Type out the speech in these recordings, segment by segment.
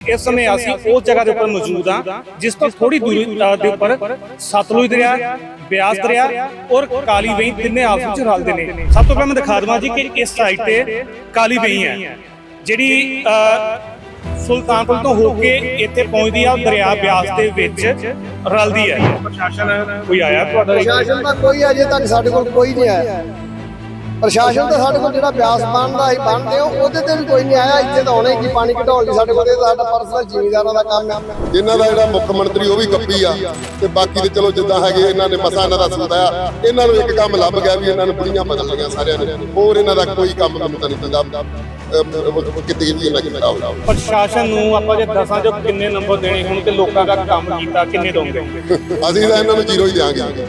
ਇਸ ਸਮੇਂ ਅਸੀਂ ਉਸ ਜਗ੍ਹਾ ਦੇ ਉੱਪਰ ਮੌਜੂਦ ਹਾਂ ਜਿਸ ਤੋਂ ਥੋੜੀ ਦੂਰੀ ਦੇ ਉੱਪਰ ਸਤਲੁਜ ਦਰਿਆ ਬਿਆਸ ਦਰਿਆ ਔਰ ਕਾਲੀ ਵੇਈ ਤਿੰਨੇ ਆਪਸ ਵਿੱਚ ਰਲਦੇ ਨੇ। ਸਭ ਤੋਂ ਪਹਿਲਾਂ ਮੈਂ ਦਿਖਾ ਦਵਾਂ ਜੀ ਕਿ ਇਸ ਸਾਈਡ ਤੇ ਕਾਲੀ ਵੇਈ ਹੈ। ਜਿਹੜੀ ਸੁਲਤਾਨਪੁਰ ਤੋਂ ਹੋ ਕੇ ਇੱਥੇ ਪਹੁੰਚਦੀ ਆ ਦਰਿਆ ਬਿਆਸ ਦੇ ਵਿੱਚ ਰਲਦੀ ਹੈ। ਪ੍ਰਸ਼ਾਸਨ ਕੋਈ ਆਇਆ ਤੁਹਾਡਾ? ਪ੍ਰਸ਼ਾਸਨ ਦਾ ਕੋਈ ਅਜੇ ਤੱਕ ਸਾਡੇ ਕੋਲ ਕੋਈ ਨਹੀਂ ਆਇਆ। ਪ੍ਰਸ਼ਾਸਨ ਤਾਂ ਸਾਡੇ ਕੋਲ ਜਿਹੜਾ ਬਿਆਸ ਬਣਦਾ ਅਸੀਂ ਬਣਦੇ ਹਾਂ ਉਹਦੇ ਤੇ ਵੀ ਕੋਈ ਨਹੀਂ ਆਇਆ ਇੱਥੇ ਤਾਂ ਆਉਣਾ ਕੀ ਪਾਣੀ ਘਟਾਉਣ ਲਈ ਸਾਡੇ ਕੋਲ ਇਹ ਤਾਂ ਸਾਡਾ ਪਰਸਨਲ ਜ਼ਿਮੀਂਦਾਰਾਂ ਦਾ ਕੰਮ ਹੈ ਇਹਨਾਂ ਦਾ ਜਿਹੜਾ ਮੁੱਖ ਮੰਤਰੀ ਉਹ ਵੀ ਕੱਪੀ ਆ ਤੇ ਬਾਕੀ ਦੇ ਚਲੋ ਜਿੱਦਾਂ ਹੈਗੇ ਇਹਨਾਂ ਨੇ ਮਸਾ ਇਹਨਾਂ ਦਾ ਸੁਣਾਇਆ ਇਹਨਾਂ ਨੂੰ ਇੱਕ ਕੰਮ ਲੱਭ ਗਿਆ ਵੀ ਇਹਨਾਂ ਨੂੰ ਬੁੜੀਆਂ ਬਦਲ ਲਈਆਂ ਸਾਰਿਆਂ ਨੇ ਹੋਰ ਇਹਨਾਂ ਦਾ ਕੋਈ ਕੰਮ ਮੈਨੂੰ ਤਾਂ ਨਹੀਂ ਕਿਤੇ ਵੀ ਇਹਨਾਂ ਹੋਣਾ ਪ੍ਰਸ਼ਾਸਨ ਨੂੰ ਆਪਾਂ ਜੇ ਦਸਾਂ ਚੋਂ ਕਿੰਨੇ ਨੰਬਰ ਦੇਣੇ ਹੁਣ ਤੇ ਲੋਕਾਂ ਦਾ ਕੰਮ ਕੀਤਾ ਕਿੰਨੇ ਦੋਗੇ? ਅਸੀਂ ਤਾਂ ਇਹਨਾਂ ਨੂੰ ਜ਼ੀਰੋ ਹੀ ਦਿਆਂਗੇ।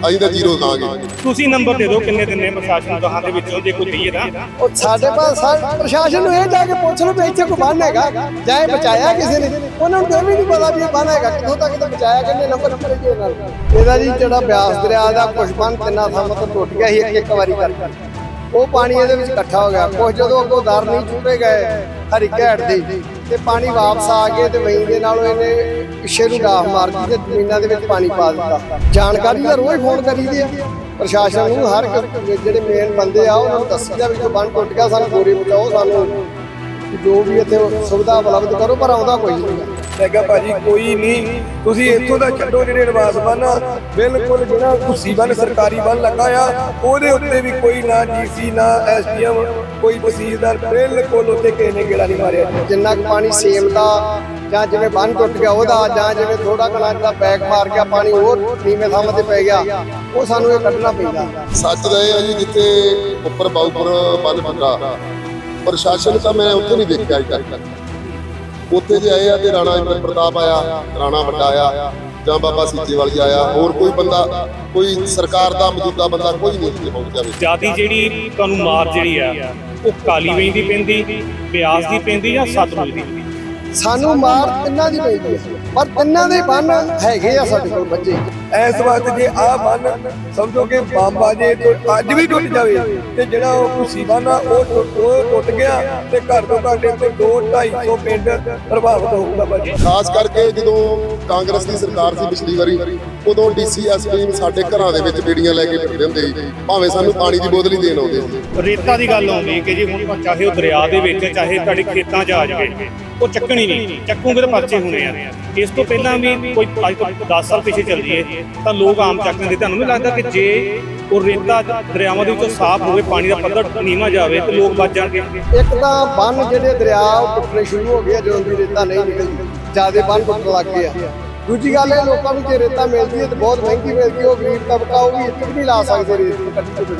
ਅਸੀਂ ਤਾਂ ਜ਼ੀਰੋ ਦਾਂਗੇ ਤੁਸੀਂ ਨੰਬਰ ਦੇ ਦਿਓ ਕਿੰਨੇ ਦਿੰਨੇ ਪ੍ਰਸ਼ਾਸਨ ਨੂੰ ਦਹਾਂ ਦੇ ਵਿੱਚੋਂ ਜੇ ਕੋਈ ਦਈਏ ਤਾਂ। ਉਹ ਸਾਡੇ ਪਾਸ ਸਾ- ਪ੍ਰਸ਼ਾਸਨ ਨੂੰ ਇਹ ਜਾ ਕੇ ਪੁੱਛ ਲਓ ਵੀ ਇੱਥੇ ਕੋਈ ਬੰਨ ਹੈਗਾ ਜਾਂ ਇਹ ਬਚਾਇਆ ਕਿਸੇ ਨੇ। ਉਹਨਾਂ ਨੂੰ ਇਹ ਵੀ ਨਹੀਂ ਪਤਾ ਵੀ ਇਹ ਬੰਨ ਹੈਗਾ ਕਿੱਥੋਂ ਤੱਕ ਤਾਂ ਬਚਾਇਆ ਕਿੰਨੇ ਨੰਬਰ ਨੰਬਰ ਜੀ ਨਾਲ ਇਹਦਾ ਜੀ ਜਿਹੜਾ ਬਿਆਸ ਦਰਿਆ ਦਾ ਕੁਝ ਬੰਨ ਤਿੰਨਾਂ ਥਾਵਾਂ ਤੋਂ ਟੁੱਟ ਗਿਆ ਸੀ ਇੱਕ ਇੱਕ ਵਾਰੀ ਕਰਕੇ। ਉਹ ਪਾਣੀ ਇਹਦੇ ਵਿੱਚ ਇਕੱਠਾ ਹੋ ਗਿਆ। ਕੁਝ ਜਦੋਂ ਅੱਗੋਂ ਦਰ ਨਹੀਂ ਚੁੱਕੇ ਗਏ, ਹਰੀ ਘੈਟ ਦੇ, ਤੇ ਪਾਣੀ ਵਾਪਸ ਆ ਕੇ ਤੇ ਵਹੀਂ ਦੇ ਨਾਲੋਂ ਇਹਨੇ ਪਿੱਛੇ ਨੂੰ ਡਾਫ ਮਾਰ ਦਿੱਤੀ ਤੇ ਜ਼ਮੀਨਾਂ ਦੇ ਵਿੱਚ ਪਾਣੀ ਪਾ ਦਿੱਤਾ। ਜਾਣਕਾਰੀ ਦਾ ਰੋਜ਼ ਫੋਨ ਕਰੀਦੇ ਆ ਪ੍ਰਸ਼ਾਸਨ ਨੂੰ ਹਰ ਜਿਹੜੇ ਮੇਨ ਬੰਦੇ ਆ, ਉਹਨਾਂ ਨੂੰ ਦੱਸੀਦਾ ਵੀ ਕੋਈ ਬੰਨ ਟੁੱਟ ਗਿਆ, ਸਾਨੂੰ ਗੋਰੀ ਬਚਾਓ ਸਾਨੂੰ ਜੋ ਵੀ ਇੱਥੇ ਸੁਵਿਧਾ ਉਪਲਬਧ ਕਰੋ ਪਰ ਆਉਂਦਾ ਕੋਈ ਨਹੀਂ ਮੈਂ ਕਿਹਾ ਭਾਜੀ ਕੋਈ ਨਹੀਂ। ਤੁਸੀਂ ਇੱਥੋਂ ਦਾ ਛੱਡੋ ਜਿਹੜੇ ਬੰਨ ਆ। ਬਿਲਕੁਲ ਜਿਹੜਾ ਕੁਸੀ ਬੰਨ ਸਰਕਾਰੀ ਬੰਨ ਲੱਗਾ ਆ ਉਹਦੇ ਉੱਤੇ ਵੀ ਕੋਈ ਨਾ ਡੀਸੀ ਨਾ ਐਸਡੀਐਮ ਕੋਈ ਤਹਿਸੀਲਦਾਰ ਬਿਲਕੁਲ ਉੱਤੇ ਕਿਸੇ ਨੇ ਗੇੜਾ ਨਹੀਂ ਮਾਰਿਆ। ਜਿੰਨਾ ਕੁ ਪਾਣੀ ਸੇਮ ਦਾ ਜਾਂ ਜਿਵੇਂ ਬੰਨ ਟੁੱਟ ਗਿਆ ਉਹਦਾ ਜਾਂ ਜਿਵੇਂ ਥੋੜਾ ਕਣਾ ਜਿਹੜਾ ਬੈਕ ਮਾਰ ਗਿਆ ਪਾਣੀ ਹੋਰ ਨੀਵੇਂ ਥਾਂ ਤੇ ਪੈ ਗਿਆ ਉਹ ਸਾਨੂੰ ਇਹ ਕੱਢਣਾ ਪੈਂਦਾ। ਸੱਚ ਦਾ ਇਹ ਹੈ ਜੀ ਜਿੱਥੇ ਉੱਪਰ ਬਾਉਪੁਰ ਬੰਨ ਪੱਕਾ ਪ੍ਰਸ਼ਾਸਨ ਤਾਂ ਮੈਂ ਉੱਥੇ ਨਹੀਂ ਦੇਖਿਆ ਅਜੇ ਤੱਕ। ਉੱਥੇ ਜੇ ਆਏ ਆ ਤੇ ਰਾਣਾ ਪ੍ਰਤਾਪ ਆਇਆ, ਰਾਣਾ ਵੱਡਾ ਆਇਆ ਜਾਂ ਬਾਬਾ ਸੀਚੇ ਵਾਲੀ ਆਇਆ, ਹੋਰ ਕੋਈ ਬੰਦਾ, ਕੋਈ ਸਰਕਾਰ ਦਾ ਮੌਜੂਦਾ ਬੰਦਾ ਕੋਈ ਨਹੀਂ ਇੱਥੇ ਪਹੁੰਚ ਜਾਵੇ ਜਿਆਦੀ ਜਿਹੜੀ ਤੁਹਾਨੂੰ ਮਾਰ ਜਿਹੜੀ ਆ, ਉਹ ਕਾਲੀ ਵੇਈ ਦੀ ਪੈਂਦੀ ਬਿਆਸ ਦੀ ਪੈਂਦੀ ਜਾਂ ਸਤਲੁਜ ਦੀ? ਸਾਨੂੰ ਮਾਰ ਤਿੰਨਾਂ ਦੀ ਹੈ। ਪਰ ਤਿੰਨਾਂ ਦੇ ਬੰਨ ਹੈਗੇ ਆ ਸਾਡੇ ਕੋਲ ਬੱਚੇ। ਇਸ ਵਕਤ ਜੇ ਆ ਬੰਨ ਸਮਝੋ ਕਿ ਬੰਬਾ ਜੇ ਤੋਂ ਅੱਜ ਵੀ ਟੁੱਟ ਜਾਵੇ ਤੇ ਜਿਹੜਾ ਉਹ ਕੁਸੀ ਬੰਨ ਆ ਉਹ ਟੁੱਟ- ਉਹ ਟੁੱਟ ਗਿਆ ਤੇ ਘਰ ਤੋਂ ਘੱਟ ਇੱਥੇ 2 250 ਪਿੰਡ ਪ੍ਰਭਾਵਿਤ ਹੋਊਗਾ ਭਾਜੀ ਖਾਸ ਕਰਕੇ ਜਦੋਂ ਕਾਂਗਰਸ ਦੀ ਸਰਕਾਰ ਸੀ ਪਿਛਲੀ ਵਾਰੀ ਉਦੋਂ ਡੀਸੀ ਐਸਪੀ ਸਾਡੇ ਘਰਾਂ ਦੇ ਵਿੱਚ ਬੇੜੀਆਂ ਲੈ ਕੇ ਫਿਰਦੇ ਹੁੰਦੇ ਸੀ। ਭਾਵੇਂ ਸਾਨੂੰ ਪਾਣੀ ਦੀ ਬੋਤਲ ਹੀ ਦੇਣ ਆਉਂਦੇ ਸੀ। ਰੇਤਾ ਦੀ ਗੱਲ ਆਉਂਦੀ ਕਿ ਜੀ ਹੁਣ ਚਾਹੇ ਉਹ ਦਰਿਆ ਦੇ ਵਿੱਚ ਚਾਹੇ ਤੁਹਾਡੇ ਖੇਤਾਂ 'ਚ ਆ ਜਾਵੇ ਉਹ ਚੱਕਣੀ ਨਹੀਂ। ਚੱਕੂਗੇ ਤਾਂ ਪਰਚੇ ਹੋਣੇ ਆ। ਇਸ ਤੋਂ ਪਹਿਲਾਂ ਵੀ ਕੋਈ ਅੱਜ ਤੋਂ 10 ਸਾਲ ਪਿੱਛੇ ਚੱਲ ਜੀਏ ਤਾਂ ਲੋਕ ਆਮ ਚੱਕਦੇ ਦੇ ਤੁਹਾਨੂੰ ਨਹੀਂ ਲੱਗਦਾ ਕਿ ਜੇ ਉਹ ਰੇਤਾ ਦਰਿਆਵਾਂ ਦੇ ਵਿੱਚੋਂ ਸਾਫ਼ ਹੋਵੇ, ਪਾਣੀ ਦਾ ਪੱਧਰ ਨੀਵਾਂ ਜਾਵੇ, ਤੇ ਲੋਕ ਬਚ ਜਾਣਗੇ? ਇੱਕ ਤਾਂ ਬੰਨ ਜਿਹੜੇ ਦਰਿਆ ਟੁੱਟਣੇ ਸ਼ੁਰੂ ਹੋ ਗਏ ਜਦੋਂ ਦੀ ਰੇਤਾ ਨਹੀਂ ਨਿਕਲਦੀ, ਜਿਆਦੇ ਬੰਨ ਟੁੱਟਣ ਲੱਗ ਗਏ ਆ। ਦੂਜੀ ਗੱਲ ਇਹ, ਲੋਕਾਂ ਨੂੰ ਜੇ ਰੇਤਾ ਮਿਲਦੀ ਹੈ, ਤੇ ਬਹੁਤ ਮਹਿੰਗੀ ਮਿਲਦੀ ਉਹ ਗਰੀਬ ਤਬਕਾ, ਉਹ ਵੀ ਇੱਕ ਵੀ ਨਹੀਂ ਲਾ ਸਕਦੇ ਰੇਤ ਕੱਢੀ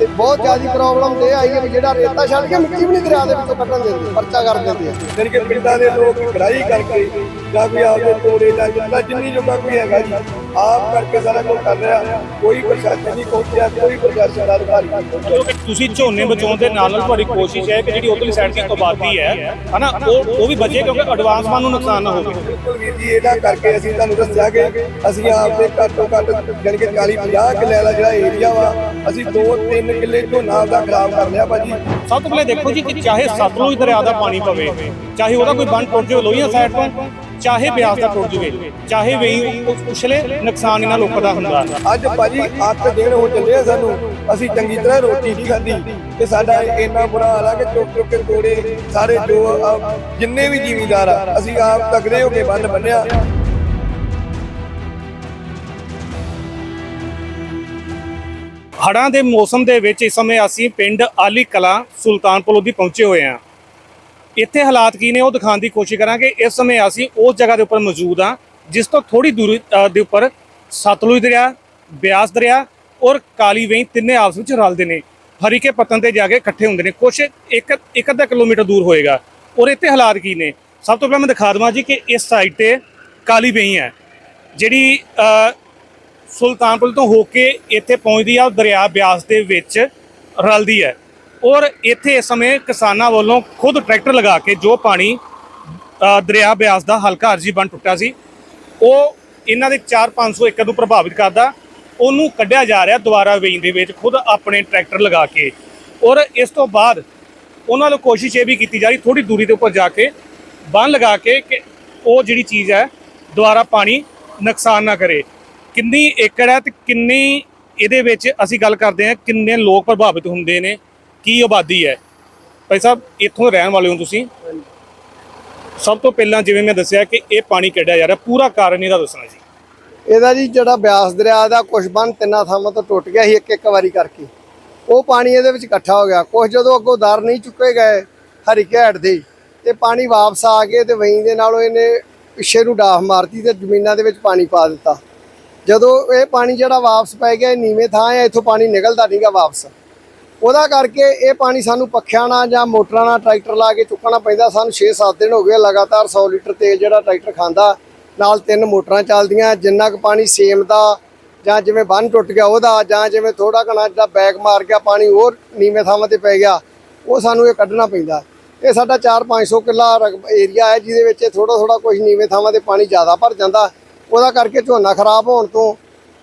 ਤੋਂ ਬਹੁਤ ਜ਼ਿਆਦਾ ਪ੍ਰੋਬਲਮ ਤੇ ਆਈ ਹੈ ਵੀ ਜਿਹੜਾ ਰੇਤਾ ਛੱਡ ਕੇ ਮਿੱਟੀ ਵੀ ਨਹੀਂ ਦਰਿਆ ਦੇ ਵਿੱਚੋਂ ਕੱਢਣ ਦਿੰਦੇ ਪਰਚਾ ਕਰ ਦਿੰਦੇ ਆ। ਕਿ ਪਿੰਡਾਂ ਦੇ ਲੋਕ ਗ੍ਰਾਈ ਕਰਕੇ ਜਾਂ ਕੋਈ ਆਪਦੇ ਤੋੜੇ ਜਾਂ ਜਿੰਨਾ ਜਿੰਨੀ ਜੋਗਾ ਕੋਈ ਹੈਗਾ ਜੀ ਆਪ ਕਰਕੇ ਸਾਰਾ ਕੁਝ ਕਰ ਰਿਹਾ। ਕੋਈ ਪ੍ਰਸ਼ਾਸਨ ਨਹੀਂ ਪਹੁੰਚਿਆ ਕੋਈ ਪ੍ਰਸ਼ਾਸਨ ਦਾ ਅਧਿਕਾਰੀ ਨਹੀਂ ਪਹੁੰਚਿਆ। ਕਿਉਂਕਿ ਤੁਸੀਂ ਝੋਨੇ ਬਚਾਉਣ ਦੇ ਨਾਲ ਨਾਲ ਤੁਹਾਡੀ ਕੋਸ਼ਿਸ਼ ਹੈ ਕਿ ਜਿਹੜੀ ਉਧਰਲੀ ਸਾਈਡ ਦੀ ਆਬਾਦੀ ਹੈ ਹਨਾ ਉਹ ਉਹ ਵੀ ਬਚੇ ਕਿਉਂਕਿ ਐਡਵਾਂਸ ਮਾਨ ਨੂੰ ਨੁਕਸਾਨ ਨਾ ਹੋਵੇ। ਬਿਲਕੁਲ ਵੀਰ ਜੀ ਇਹਦਾ ਕਰਕੇ ਅਸੀਂ ਤੁਹਾਨੂੰ ਦੱਸਿਆ ਕਿ ਅਸੀਂ ਆਪਦੇ ਘੱਟ ਘੱਟ ਜਾਣੀ ਕਿ 40 50 ਕਿੱਲੇ ਵਾਲਾ ਜਿਹੜਾ ਏਰੀਆ ਵਾ ਅਸੀਂ 2-3 ਕਿੱਲੇ ਝੋਨਾ ਆਪਦਾ ਖਰਾਬ ਕਰ ਲਿਆ ਭਾਜੀ। ਸਭ ਤੋਂ ਪਹਿਲੇ ਦੇਖੋ ਜੀ ਕਿ ਚਾਹੇ ਸਤਲੁਜ ਦਰਿਆ ਦਾ ਪਾਣੀ ਪਵੇ ਚਾਹੇ ਉਹਦਾ ਕੋਈ ਬੰਨ ਟੁੱਟ ਜਾਵੇ ਲੋਹੀਆਂ ਸਾਈਡ ਤੋਂ ਚਾਹੇ ਬਿਆਸ ਦਾ ਟੁੱਟ ਜਾਵੇ ਚਾਹੇ ਵੇਈ ਉਛਲੇ ਨੁਕਸਾਨ ਇਹਨਾਂ ਲੋਕਾਂ ਦਾ ਹੁੰਦਾ। ਅੱਜ ਭਾਜੀ 8 ਦਿਨ ਹੋ ਚੱਲੇ ਆ ਸਾਨੂੰ ਅਸੀਂ ਚੰਗੀ ਤਰ੍ਹਾਂ ਰੋਟੀ ਨਹੀਂ ਖਾਧੀ ਤੇ ਸਾਡਾ ਇੰਨਾ ਬੁਰਾ ਹਾਲ ਆ ਕਿ ਚੁੱਕ ਚੁੱਕ ਕੇ ਤੋੜੇ ਸਾਰੇ ਜੋ ਜਿੰਨੇ ਵੀ ਜ਼ਿਮੀਂਦਾਰ ਆ ਅਸੀਂ ਆਪ ਤਕੜੇ ਹੋ ਕੇ ਬੰਨ ਬੰਨਿਆ। ਹੜ੍ਹਾਂ ਦੇ ਮੌਸਮ ਦੇ ਵਿੱਚ ਇਸ ਸਮੇਂ ਅਸੀਂ ਪਿੰਡ ਆਲੀ ਕਲਾਂ ਸੁਲਤਾਨਪੁਰ ਲੋਧੀ ਪਹੁੰਚੇ ਹੋਏ ਹਾਂ। ਇੱਥੇ ਹਾਲਾਤ ਕੀ ਨੇ ਉਹ ਦਿਖਾਉਣ ਦੀ ਕੋਸ਼ਿਸ਼ ਕਰਾਂਗੇ। ਇਸ ਸਮੇਂ ਅਸੀਂ ਉਸ ਜਗ੍ਹਾ ਦੇ ਉੱਪਰ ਮੌਜੂਦ ਹਾਂ, ਜਿਸ ਤੋਂ ਥੋੜੀ ਦੂਰੀ ਦੇ ਉੱਪਰ ਸਤਲੁਜ ਦਰਿਆ, ਬਿਆਸ ਦਰਿਆ ਔਰ ਕਾਲੀ ਵੇਈ ਤਿੰਨੇ ਆਪਸ ਵਿੱਚ ਰਲਦੇ ਨੇ। ਹਰੀਕੇ ਪਤਨ ਤੇ ਜਾ ਕੇ ਇਕੱਠੇ ਹੁੰਦੇ ਨੇ। ਕੁਛ ਇੱਕ ਇੱਕ ਅੱਧਾ ਕਿਲੋਮੀਟਰ ਦੂਰ ਹੋਏਗਾ। ਔਰ ਇੱਥੇ ਹਾਲਾਤ ਕੀ ਨੇ? ਸਭ ਤੋਂ ਪਹਿਲਾਂ ਮੈਂ ਦਿਖਾ ਦਵਾਂ ਜੀ ਕਿ ਇਸ ਸਾਈਡ ਤੇ ਕਾਲੀ ਵੇਈ ਹੈ, ਜਿਹੜੀ ਸੁਲਤਾਨਪੁਰ ਤੋਂ ਹੋ ਕੇ ਇੱਥੇ ਪਹੁੰਚਦੀ ਆ ਦਰਿਆ ਬਿਆਸ ਦੇ ਵਿੱਚ ਰਲਦੀ ਹੈ। ਔਰ ਇੱਥੇ ਇਸ ਸਮੇਂ ਕਿਸਾਨਾਂ ਵੱਲੋਂ ਖੁਦ ਟਰੈਕਟਰ ਲਗਾ ਕੇ ਜੋ ਪਾਣੀ ਦਰਿਆ ਬਿਆਸ ਦਾ ਹਲਕਾ ਅਰਜੀ ਬਣ ਟੁੱਟਾ ਸੀ, ਉਹ ਇਹਨਾਂ ਦੇ 4-500 ਏਕੜ ਨੂੰ ਪ੍ਰਭਾਵਿਤ ਕਰਦਾ, ਉਹਨੂੰ ਕੱਢਿਆ ਜਾ ਰਿਹਾ ਦੁਬਾਰਾ ਵੇਈਂ ਦੇ ਵਿੱਚ, ਖੁਦ ਆਪਣੇ ਟਰੈਕਟਰ ਲਗਾ ਕੇ। ਔਰ ਇਸ ਤੋਂ ਬਾਅਦ ਉਹਨਾਂ ਨੂੰ ਕੋਸ਼ਿਸ਼ ਇਹ ਵੀ ਕੀਤੀ ਜਾ ਰਹੀ ਥੋੜੀ ਦੂਰੀ ਦੇ ਉੱਪਰ ਜਾ ਕੇ ਬੰਨ ਲਗਾ ਕੇ ਕਿ ਉਹ ਜਿਹੜੀ ਚੀਜ਼ ਹੈ, ਦੁਬਾਰਾ ਪਾਣੀ ਨੁਕਸਾਨ ਨਾ ਕਰੇ। ਕਿੰਨੀ ਏਕੜ ਹੈ ਤੇ ਕਿੰਨੀ ਇਹਦੇ ਵਿੱਚ ਅਸੀਂ ਗੱਲ ਕਰਦੇ ਹਾਂ ਕਿੰਨੇ ਲੋਕ ਪ੍ਰਭਾਵਿਤ ਹੁੰਦੇ ਨੇ ਕੀ ਆਬਾਦੀ ਹੈ। ਭਾਈ ਸਾਹਿਬ ਇੱਥੋਂ ਰਹਿਣ ਵਾਲੇ ਹੋ ਤੁਸੀਂ। ਸਭ ਤੋਂ ਪਹਿਲਾਂ ਜਿਵੇਂ ਮੈਂ ਦੱਸਿਆ ਕਿ ਇਹ ਪਾਣੀ ਕੱਢਿਆ ਜਾ ਰਿਹਾ ਪੂਰਾ ਕਾਰਨ ਇਹਦਾ ਦੱਸਣਾ ਜੀ। ਇਹਦਾ ਜੀ ਜਿਹੜਾ ਬਿਆਸ ਦਰਿਆ ਦਾ ਕੁਝ ਬੰਨ ਤਿੰਨਾਂ ਥਾਵਾਂ ਤੋਂ ਟੁੱਟ ਗਿਆ ਸੀ ਇੱਕ ਇੱਕ ਵਾਰੀ ਕਰਕੇ। ਉਹ ਪਾਣੀ ਇਹਦੇ ਵਿੱਚ ਇਕੱਠਾ ਹੋ ਗਿਆ। ਕੁਝ ਜਦੋਂ ਅੱਗੋਂ ਦਰ ਨਹੀਂ ਚੁੱਕੇ ਗਏ ਹਰੀਕੇਟ ਦੇ ਤੇ ਪਾਣੀ ਵਾਪਸ ਆ ਕੇ ਤੇ ਵਹੀਂ ਦੇ ਨਾਲੋਂ ਇਹਨੇ ਪਿੱਛੇ ਨੂੰ ਡਾਫ ਮਾਰਤੀ ਤੇ ਜ਼ਮੀਨਾਂ ਦੇ ਵਿੱਚ ਪਾਣੀ ਪਾ ਦਿੱਤਾ। ਜਦੋਂ ਇਹ ਪਾਣੀ ਜਿਹੜਾ ਵਾਪਸ ਪੈ ਗਿਆ ਨੀਵੇਂ ਥਾਂ ਹੈ ਇੱਥੋਂ ਪਾਣੀ ਨਿਕਲਦਾ ਨਹੀਂਗਾ ਵਾਪਸ। ਉਹਦਾ ਕਰਕੇ ਇਹ ਪਾਣੀ ਸਾਨੂੰ ਪੱਖਿਆਂ ਨਾਲ ਜਾਂ ਮੋਟਰਾਂ ਨਾਲ ਟਰੈਕਟਰ ਲਾ ਕੇ ਚੁੱਕਣਾ ਪੈਂਦਾ। ਸਾਨੂੰ 6-7 ਦਿਨ ਹੋ ਗਏ ਲਗਾਤਾਰ 100 ਲੀਟਰ ਤੇਲ ਜਿਹੜਾ ਟਰੈਕਟਰ ਖਾਂਦਾ। ਨਾਲ ਤਿੰਨ ਮੋਟਰਾਂ ਚੱਲਦੀਆਂ, ਜਿੰਨਾ ਕੁ ਪਾਣੀ ਸੇਮ ਦਾ ਜਾਂ ਜਿਵੇਂ ਬੰਨ ਟੁੱਟ ਗਿਆ ਉਹਦਾ ਜਾਂ ਜਿਵੇਂ ਥੋੜਾ ਘਣਾ ਜਿਹੜਾ ਬੈਗ ਮਾਰ ਗਿਆ, ਪਾਣੀ ਹੋਰ ਨੀਵੇਂ ਥਾਵਾਂ ਤੇ ਪੈ ਗਿਆ, ਉਹ ਸਾਨੂੰ ਇਹ ਕੱਢਣਾ ਪੈਂਦਾ। ਇਹ ਸਾਡਾ 4-500 ਕਿੱਲਾ ਏਰੀਆ ਹੈ, ਜਿਹਦੇ ਵਿੱਚ ਥੋੜਾ ਥੋੜਾ ਕੁਝ ਨੀਵੇਂ ਥਾਵਾਂ ਤੇ ਪਾਣੀ ਜ਼ਿਆਦਾ ਭਰ ਜਾਂਦਾ। ਉਹਦਾ ਕਰਕੇ ਝੋਨਾ ਖਰਾਬ ਹੋਣ ਤੋਂ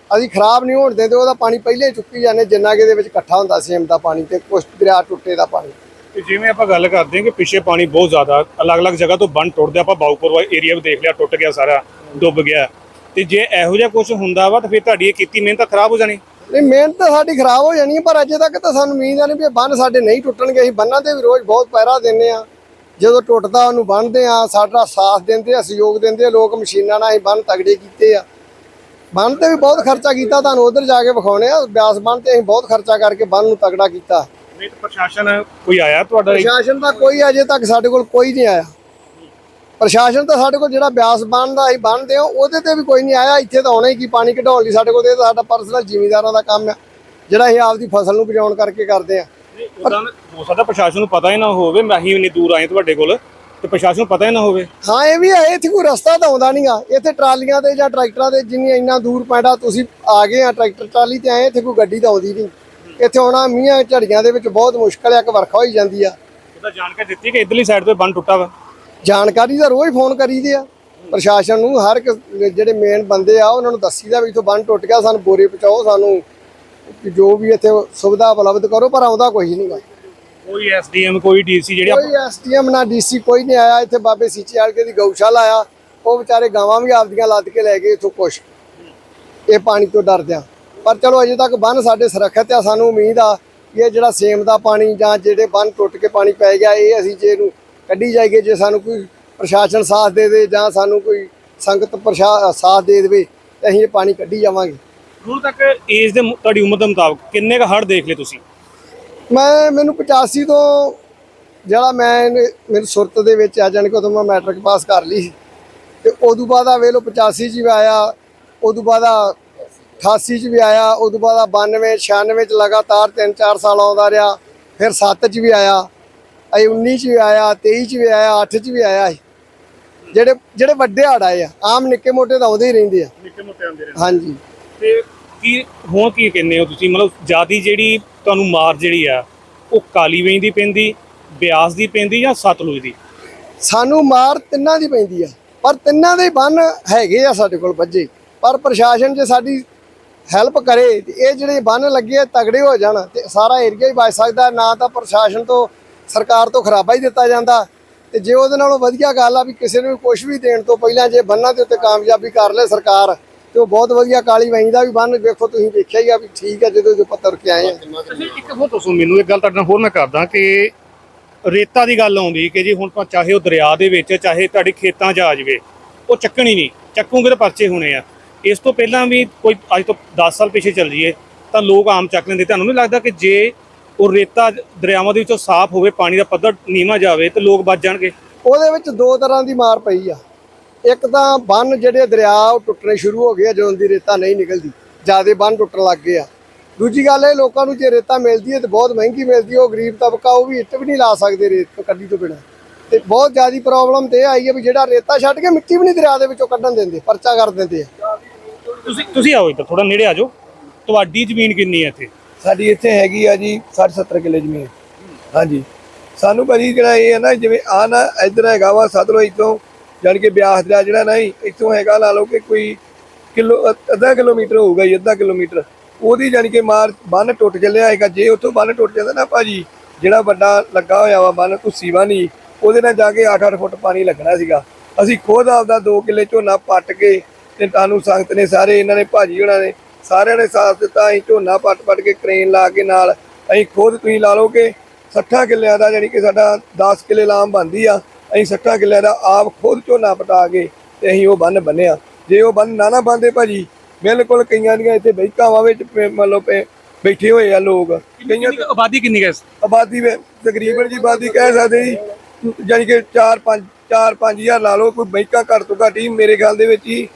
ਅਸੀਂ ਖਰਾਬ ਨਹੀਂ ਹੋਣ ਦਿੰਦੇ ਉਹਦਾ ਪਾਣੀ ਪਹਿਲੇ ਚੁੱਕੀ ਜਾਂਦੇ ਜਿੰਨਾ ਕਿ ਇਹਦੇ ਵਿੱਚ ਇਕੱਠਾ ਹੁੰਦਾ ਸੇਮ ਦਾ ਪਾਣੀ ਤੇ ਕੁਛ ਦਰਿਆ ਟੁੱਟੇ ਦਾ ਪਾਣੀ। ਤੇ ਜਿਵੇਂ ਆਪਾਂ ਗੱਲ ਕਰਦੇ ਹਾਂ ਕਿ ਪਿੱਛੇ ਪਾਣੀ ਬਹੁਤ ਜ਼ਿਆਦਾ ਅਲੱਗ-ਅਲੱਗ ਜਗ੍ਹਾ ਤੋਂ ਬੰਨ ਟੁੱਟਦੇ ਆਪਾਂ ਬਾਉਪੁਰ ਏਰੀਆ ਵੀ ਦੇਖ ਲਿਆ ਟੁੱਟ ਗਿਆ ਸਾਰਾ ਡੁੱਬ ਗਿਆ। ਤੇ ਜੇ ਇਹੋ ਜਿਹਾ ਕੁਝ ਹੁੰਦਾ ਵਾ ਤਾਂ ਫਿਰ ਤੁਹਾਡੀ ਇਹ ਕੀਤੀ ਮਿਹਨਤ ਖਰਾਬ ਹੋ ਜਾਣੀ। ਨਹੀਂ ਮਿਹਨਤ ਤਾਂ ਸਾਡੀ ਖਰਾਬ ਹੋ ਜਾਣੀ ਪਰ ਅਜੇ ਤੱਕ ਤਾਂ ਸਾਨੂੰ ਉਮੀਦ ਆ ਨਹੀਂ ਵੀ ਬੰਨ ਸਾਡੇ ਨਹੀਂ ਟੁੱਟਣਗੇ ਅਸੀਂ ਬੰਨਾਂ ਤੇ ਵੀ ਰੋਜ਼ ਬਹੁਤ ਪਹਿਰਾ ਦਿੰਨੇ ਆ। ਜਦੋਂ ਟੁੱਟਦਾ ਉਹਨੂੰ ਬੰਨਦੇ ਆ ਸਾਡਾ ਸਾਥ ਦਿੰਦੇ ਆ ਸਹਿਯੋਗ ਦਿੰਦੇ ਆ ਲੋਕ ਮਸ਼ੀਨਾਂ ਨਾਲ ਅਸੀਂ ਬੰਨ ਤਗੜੇ ਕੀਤੇ ਆ। ਬੰਨ ਤੇ ਵੀ ਬਹੁਤ ਖਰਚਾ ਕੀਤਾ ਤੁਹਾਨੂੰ ਉਧਰ ਜਾ ਕੇ ਵਿਖਾਉਣੇ ਆ ਬਿਆਸ ਬੰਨ ਤੇ ਅਸੀਂ ਬਹੁਤ ਖਰਚਾ ਕਰਕੇ ਬੰਨ ਨੂੰ ਤਗੜਾ ਕੀਤਾ। ਨਹੀਂ ਤਾਂ ਪ੍ਰਸ਼ਾਸਨ ਕੋਈ ਆਇਆ ਤੁਹਾਡਾ ਪ੍ਰਸ਼ਾਸਨ ਦਾ ਕੋਈ ਅਜੇ ਤੱਕ ਸਾਡੇ ਕੋਲ ਕੋਈ ਨਹੀਂ ਆਇਆ। ਪ੍ਰਸ਼ਾਸਨ ਤਾਂ ਸਾਡੇ ਕੋਲ ਜਿਹੜਾ ਬਿਆਸ ਬੰਨ ਦਾ ਅਸੀਂ ਬੰਨਦੇ ਆ ਉਹਦੇ ਤੇ ਵੀ ਕੋਈ ਨਹੀਂ ਆਇਆ ਇੱਥੇ ਤਾਂ ਆਉਣਾ ਹੀ ਕੀ ਪਾਣੀ ਕਢਾਉਣ ਲਈ ਸਾਡੇ ਕੋਲ ਇਹ ਤਾਂ ਸਾਡਾ ਪਰਸਨਲ ਜ਼ਿਮੀਂਦਾਰਾਂ ਦਾ ਕੰਮ ਆ ਜਿਹੜਾ ਅਸੀਂ ਆਪਦੀ ਫਸਲ ਨੂੰ ਬਚਾਉਣ ਕਰਕੇ ਕਰਦੇ ਆ। ਉਦਾਂ ਹੋ ਸਕਦਾ ਪ੍ਰਸ਼ਾਸਨ ਨੂੰ ਪਤਾ ਹੀ ਨਾ ਹੋਵੇ ਮੈਂ ਹੀ ਇੰਨੀ ਦੂਰ ਆਏ ਤੁਹਾਡੇ ਕੋਲ ਤੇ ਪ੍ਰਸ਼ਾਸਨ ਨੂੰ ਪਤਾ ਹੀ ਨਾ ਹੋਵੇ। ਹਾਂ ਇਹ ਵੀ ਹੈ ਇੱਥੇ ਕੋਈ ਰਸਤਾ ਤਾਂ ਆਉਂਦਾ ਨਹੀਂਗਾ ਇੱਥੇ ਟਰਾਲੀਆਂ ਤੇ ਜਾਂ ਟਰੈਕਟਰਾਂ ਤੇ ਜਿੰਨੀ ਇੰਨਾ ਦੂਰ ਪੈਂਦਾ ਤੁਸੀਂ ਆ ਗਏ ਆ ਟਰੈਕਟਰ ਟਰਾਲੀ ਤੇ ਆਏ ਇੱਥੇ ਕੋਈ ਗੱਡੀ ਤਾਂ ਆਉਂਦੀ ਨਹੀਂ ਇੱਥੇ ਆਉਣਾ ਮੀਂਹਾਂ ਝੜੀਆਂ ਦੇ ਵਿੱਚ ਬਹੁਤ ਮੁਸ਼ਕਲ ਹੈ ਇੱਕ ਵਰਖਾ ਹੋਈ ਜਾਂਦੀ ਆ। ਉਹਦਾ ਜਾਣਕਾਰੀ ਦਿੱਤੀ ਕਿ ਇਧਰਲੀ ਸਾਈਡ ਤੋਂ ਬੰਨ ਟੁੱਟਾ ਵਾ। ਜਾਣਕਾਰੀ ਦਾ ਰੋਜ਼ ਫੋਨ ਕਰੀਦੇ ਆ। ਪ੍ਰਸ਼ਾਸਨ ਨੂੰ ਹਰ ਇੱਕ ਜਿਹੜੇ ਮੇਨ ਬੰਦੇ ਆ ਉਹਨਾਂ ਨੂੰ ਦੱਸੀਦਾ ਵੀ ਇਥੋਂ ਬੰਨ ਟੁੱਟ ਗਿਆ ਸਾਨੂੰ ਬੋਰੇ ਪਹੁੰਚਾਓ ਸਾਨੂੰ ਕਿ ਜੋ ਵੀ ਇੱਥੇ ਸੁਵਿਧਾ ਉਪਲਬਧ ਕਰੋ ਪਰ ਆਉਂਦਾ ਕੋਈ ਨਹੀਂਗਾ ਕੋਈ ਐਸਡੀਐਮ ਕੋਈ ਡੀਸੀ ਜਿਹੜੇ ਕੋਈ ਐਸਟੀਐਮ ਨਾ ਡੀਸੀ ਕੋਈ ਨਹੀਂ ਆਇਆ। ਇੱਥੇ ਬਾਬੇ ਸੀਚੇ ਵਾਲੇ ਦੀ ਗਊਸ਼ਾਲਾ ਆਇਆ ਉਹ ਵਿਚਾਰੇ ਗਾਵਾਂ ਵੀ ਆਪਦੀਆਂ ਲੱਦ ਕੇ ਲੈ ਗਏ ਇਥੋਂ ਕੁਛ। ਇਹ ਪਾਣੀ ਤੋਂ ਡਰਦਿਆਂ ਪਰ ਚਲੋ ਅਜੇ ਤੱਕ ਬੰਨ ਸਾਡੇ ਸੁਰੱਖਿਅਤ ਆ ਸਾਨੂੰ ਉਮੀਦ ਆ ਕਿ ਇਹ ਜਿਹੜਾ ਸੇਮ ਦਾ ਪਾਣੀ ਜਾਂ ਜਿਹੜੇ ਬੰਨ ਟੁੱਟ ਕੇ ਪਾਣੀ ਪੈ ਗਿਆ ਇਹ ਅਸੀਂ ਜੇ ਇਹਨੂੰ ਕੱਢੀ ਜਾਈਏ ਜੇ ਸਾਨੂੰ ਕੋਈ ਪ੍ਰਸ਼ਾਸਨ ਸਾਥ ਦੇ ਦੇ ਜਾਂ ਸਾਨੂੰ ਕੋਈ ਸੰਗਤ ਪ੍ਰਸ਼ਾ ਸਾਥ ਦੇ ਦੇਵੇ ਅਸੀਂ ਇਹ ਪਾਣੀ ਕੱਢੀ ਜਾਵਾਂਗੇ। ਹੁਣ ਤੱਕ ਏਜ ਦੇ ਮੁ- ਤੁਹਾਡੀ ਉਮਰ ਦੇ ਮੁਤਾਬਕ ਕਿੰਨੇ ਕ ਹੜ ਦੇਖ ਲਏ ਤੁਸੀਂ ਮੈਂ ਮੈਨੂੰ 85 ਤੋਂ ਜਿਹੜਾ ਮੈਂ ਇਹਨੇ- ਮੇਰੀ ਸੁਰਤ ਦੇ ਵਿੱਚ ਆ ਜਾਣ ਕੇ ਉਦੋਂ ਮੈਂ ਮੈਟ੍ਰਿਕ ਪਾਸ ਕਰ ਲਈ ਸੀ। ਤੇ ਉਦੋਂ ਬਾਅਦ ਆ ਵੇਖ ਲਓ 85 ਚ ਵੀ ਆਇਆ ਉਦੋਂ ਬਾਅਦ ਆ 88 ਚ ਵੀ ਆਇਆ ਉਦੋਂ ਬਾਅਦ ਆ 92 96 ਚ ਲਗਾਤਾਰ 3-4 ਸਾਲ ਆਉਂਦਾ ਰਿਹਾ ਫਿਰ 7 ਚ ਵੀ ਆਇਆ ਅਈ 19 ਚ ਵੀ ਆਇਆ 23 ਚ ਵੀ ਆਇਆ 8 ਚ ਵੀ ਆਇਆ ਸੀ। ਜਿਹੜੇ ਜਿਹੜੇ ਵੱਡੇ ਹੜ ਆਏ ਆ ਆਮ ਨਿੱਕੇ ਮੋਟੇ ਤਾਂ ਆਉਂਦੇ ਹੀ ਰਹਿੰਦੇ ਆ ਨਿੱਕੇ ਮੋਟੇ ਆਉਂਦੇ ਰਹੇ ਹਾਂਜੀ ਤੇ ਕੀ ਹੁਣ ਕੀ ਕਹਿੰਦੇ ਹੋ ਤੁਸੀਂ? ਮਤਲਬ ਜਿਆਦੀ ਜਿਹੜੀ ਤੁਹਾਨੂੰ ਮਾਰ ਜਿਹੜੀ ਆ, ਉਹ ਕਾਲੀ ਵੇਈ ਦੀ ਪੈਂਦੀ, ਬਿਆਸ ਦੀ ਪੈਂਦੀ ਜਾਂ ਸਤਲੁਜ ਦੀ? ਸਾਨੂੰ ਮਾਰ ਤਿੰਨਾਂ ਦੀ ਪੈਂਦੀ ਆ। ਪਰ ਤਿੰਨਾਂ ਦੇ ਬੰਨ ਹੈਗੇ ਆ ਸਾਡੇ ਕੋਲ ਵੱਜੇ ਪਰ ਪ੍ਰਸ਼ਾਸਨ ਜੇ ਸਾਡੀ ਹੈਲਪ ਕਰੇ, ਤੇ ਇਹ ਜਿਹੜੇ ਬੰਨ ਲੱਗੇ ਆ, ਤਗੜੇ ਹੋ ਜਾਣ ਤੇ ਸਾਰਾ ਏਰੀਆ ਹੀ ਬਚ ਸਕਦਾ। ਨਾ ਤਾਂ ਪ੍ਰਸ਼ਾਸਨ ਤੋਂ, ਸਰਕਾਰ ਤੋਂ ਖਰਾਬਾ ਹੀ ਦਿੱਤਾ ਜਾਂਦਾ। ਤੇ ਜੇ ਉਹਦੇ ਨਾਲੋਂ ਵਧੀਆ ਗੱਲ ਆ ਵੀ ਕਿਸੇ ਨੂੰ ਕੁਝ ਵੀ ਦੇਣ ਤੋਂ ਪਹਿਲਾਂ ਜੇ ਬੰਨਾਂ ਦੇ ਉੱਤੇ ਕਾਮਯਾਬੀ ਕਰ ਲੇ ਸਰਕਾਰ ਤੇ ਉਹ ਬਹੁਤ ਵਧੀਆ ਕਾਲੀ ਵਹੀਂ ਦਾ ਵੀ ਬੰਨ ਵੇਖੋ ਤੁਸੀਂ ਵੇਖਿਆ ਹੀ ਆ ਵੀ ਠੀਕ ਆ ਜਦੋਂ ਜੋ ਪੱਤਰ ਕੇ ਆਏ ਆ। ਇੱਕ ਹੋਰ ਦੱਸੋ ਮੈਨੂੰ ਇੱਕ ਗੱਲ ਤੁਹਾਡੇ ਨਾਲ ਹੋਰ ਮੈਂ ਕਰਦਾ ਕਿ ਰੇਤਾ ਦੀ ਗੱਲ ਆਉਂਦੀ ਕਿ ਜੀ ਹੁਣ ਤਾਂ ਚਾਹੇ ਉਹ ਦਰਿਆ ਦੇ ਵਿੱਚ ਚਾਹੇ ਤੁਹਾਡੇ ਖੇਤਾਂ 'ਚ ਆ ਜਾਵੇ ਉਹ ਚੱਕਣੀ ਨਹੀਂ ਚੱਕੂਗੇ ਤਾਂ ਪਰਚੇ ਹੋਣੇ ਆ। ਇਸ ਤੋਂ ਪਹਿਲਾਂ ਵੀ ਕੋਈ ਅੱਜ ਤੋਂ 10 ਸਾਲ ਪਿੱਛੇ ਚੱਲ ਜਾਈਏ ਤਾਂ ਲੋਕ ਆਮ ਚੱਕ ਲੈਂਦੇ। ਤੁਹਾਨੂੰ ਨਹੀਂ ਲੱਗਦਾ ਕਿ ਜੇ ਉਹ ਰੇਤਾ ਦਰਿਆਵਾਂ ਦੇ ਵਿੱਚੋਂ ਸਾਫ਼ ਹੋਵੇ ਪਾਣੀ ਦਾ ਪੱਧਰ ਨੀਵਾਂ ਜਾਵੇ ਤੇ ਲੋਕ ਬਚ ਜਾਣਗੇ? ਉਹਦੇ ਵਿੱਚ ਦੋ ਤਰ੍ਹਾਂ ਦੀ ਮਾਰ ਪਈ ਆ। ਇੱਕ ਤਾਂ ਬੰਨ ਜਿਹੜੇ ਦਰਿਆ ਉਹ ਟੁੱਟਣੇ ਸ਼ੁਰੂ ਹੋ ਗਏ ਆ ਜਦੋਂ ਦੀ ਰੇਤਾ ਨਹੀਂ ਨਿਕਲਦੀ ਜਿਆਦੇ ਬੰਨ ਟੁੱਟਣ ਲੱਗ ਗਏ ਆ। ਦੂਜੀ ਗੱਲ ਇਹ ਲੋਕਾਂ ਨੂੰ ਜੇ ਰੇਤਾ ਮਿਲਦੀ ਹੈ ਤੇ ਬਹੁਤ ਮਹਿੰਗੀ ਮਿਲਦੀ ਹੈ ਉਹ ਗਰੀਬ ਤਬਕਾ ਉਹ ਵੀ ਇੱਟ ਵੀ ਨਹੀਂ ਲਾ ਸਕਦੇ ਰੇਤ ਤੋਂ ਕੱਢੀ ਤੋਂ ਬਿਨਾਂ। ਤੇ ਬਹੁਤ ਜ਼ਿਆਦੀ ਪ੍ਰੋਬਲਮ ਤੇ ਇਹ ਆਈ ਹੈ ਵੀ ਜਿਹੜਾ ਰੇਤਾ ਛੱਡ ਕੇ ਮਿੱਟੀ ਵੀ ਨਹੀਂ ਦਰਿਆ ਦੇ ਵਿੱਚੋਂ ਕੱਢਣ ਦਿੰਦੇ ਪਰਚਾ ਕਰ ਦਿੰਦੇ ਆ। ਤੁਸੀਂ ਤੁਸੀਂ ਆਓ ਇੱਧਰ ਥੋੜਾ ਨੇੜੇ ਆ ਜਾਓ। ਤੁਹਾਡੀ ਜ਼ਮੀਨ ਕਿੰਨੀ ਹੈ ਇੱਥੇ? ਸਾਡੀ ਇੱਥੇ ਹੈਗੀ ਆ ਜੀ 60 70 ਕਿੱਲੇ ਜ਼ਮੀਨ। ਹਾਂਜੀ। ਸਾਨੂੰ ਭਾਜੀ ਜਿਹੜਾ ਇਹ ਹੈ ਨਾ ਜਿਵੇਂ ਆ ਨਾ ਇੱਧਰ ਹੈਗਾ ਵਾ ਸਤਲੁਜ ਤੋਂ ਜਾਣੀ ਕਿ ਬਿਆਸ ਦਰਿਆ ਜਿਹੜਾ ਨਹੀਂ ਇੱਥੋਂ ਹੈਗਾ ਲਾ ਲਓ ਕਿ ਕੋਈ ਕਿਲੋ ਅ- ਅੱਧਾ ਕਿਲੋਮੀਟਰ ਹੋਊਗਾ ਜੀ, ਅੱਧਾ ਕਿਲੋਮੀਟਰ। ਉਹਦੀ ਜਾਣੀ ਕਿ ਮਾਰ, ਬੰਨ ਟੁੱਟ ਚੱਲਿਆ ਹੈਗਾ। ਜੇ ਉੱਥੋਂ ਬੰਨ ਟੁੱਟ ਜਾਂਦਾ ਨਾ ਭਾਜੀ, ਜਿਹੜਾ ਵੱਡਾ ਲੱਗਾ ਹੋਇਆ ਵਾ ਬੰਨ ਕੁੱਸੀ ਬੰਨੀ ਉਹਦੇ ਨਾਲ ਜਾ ਕੇ 8-8 ਫੁੱਟ ਪਾਣੀ ਲੱਗਣਾ ਸੀਗਾ। ਅਸੀਂ ਖੁਦ ਆਪਦਾ 2 ਕਿੱਲੇ ਝੋਨਾ ਪੱਟ ਕੇ ਤੇ ਤੁਹਾਨੂੰ ਸੰਗਤ ਨੇ ਸਾਰੇ ਇਹਨਾਂ ਨੇ, ਭਾਜੀ ਉਹਨਾਂ ਨੇ, ਸਾਰਿਆਂ ਨੇ ਸਾਥ ਦਿੱਤਾ। ਅਸੀਂ ਝੋਨਾ ਪੱਟ ਪੱਟ ਕੇ ਕ੍ਰੇਨ ਲਾ ਕੇ ਨਾਲ, ਅਸੀਂ ਖੁਦ ਤੁਸੀਂ ਲਾ ਲਓ ਕਿ 60 ਕਿੱਲਿਆਂ ਦਾ ਯਾਨੀ ਕਿ ਸਾਡਾ 10 ਕਿੱਲੇ ਲਾਮ ਬੰਦੀ ਆ। ਅਸੀਂ 60 ਕਿੱਲਿਆਂ ਦਾ ਆਪ ਖੁਦ ਝੋਨਾ ਪਟਾ ਕੇ ਤੇ ਅਸੀਂ ਉਹ ਬੰਨ ਬੰਨਿਆ ਜੇ ਉਹ ਬੰਨ ਨਾ ਨਾ ਬੰਦੇ ਭਾਜੀ ਬਿਲਕੁਲ ਕਈਆਂ ਦੀਆਂ ਇੱਥੇ ਬੈਠਕਾਂ ਵਿੱਚ ਪ- ਮੰਨ ਲਓ ਪਏ- ਬੈਠੇ ਹੋਏ ਆ ਲੋਕ। ਕਈਆਂ ਕੁ ਆਬਾਦੀ ਕਿੰਨੀ ਹੈ ਆਬਾਦੀ ਤਕਰੀਬਨ ਜੀ ਆਬਾਦੀ ਕਹਿ ਸਕਦੇ ਜੀ ਯਾਨੀ ਕਿ 4 5 4 5000 ਲਾ ਲਓ ਕੋਈ ਬੈਂਕਾਂ ਘੱਟ ਤੋਂ ਘੱਟ ਹੀ ਮੇਰੇ ਖਿਆਲ ਦੇ ਵਿੱਚ ਹੀ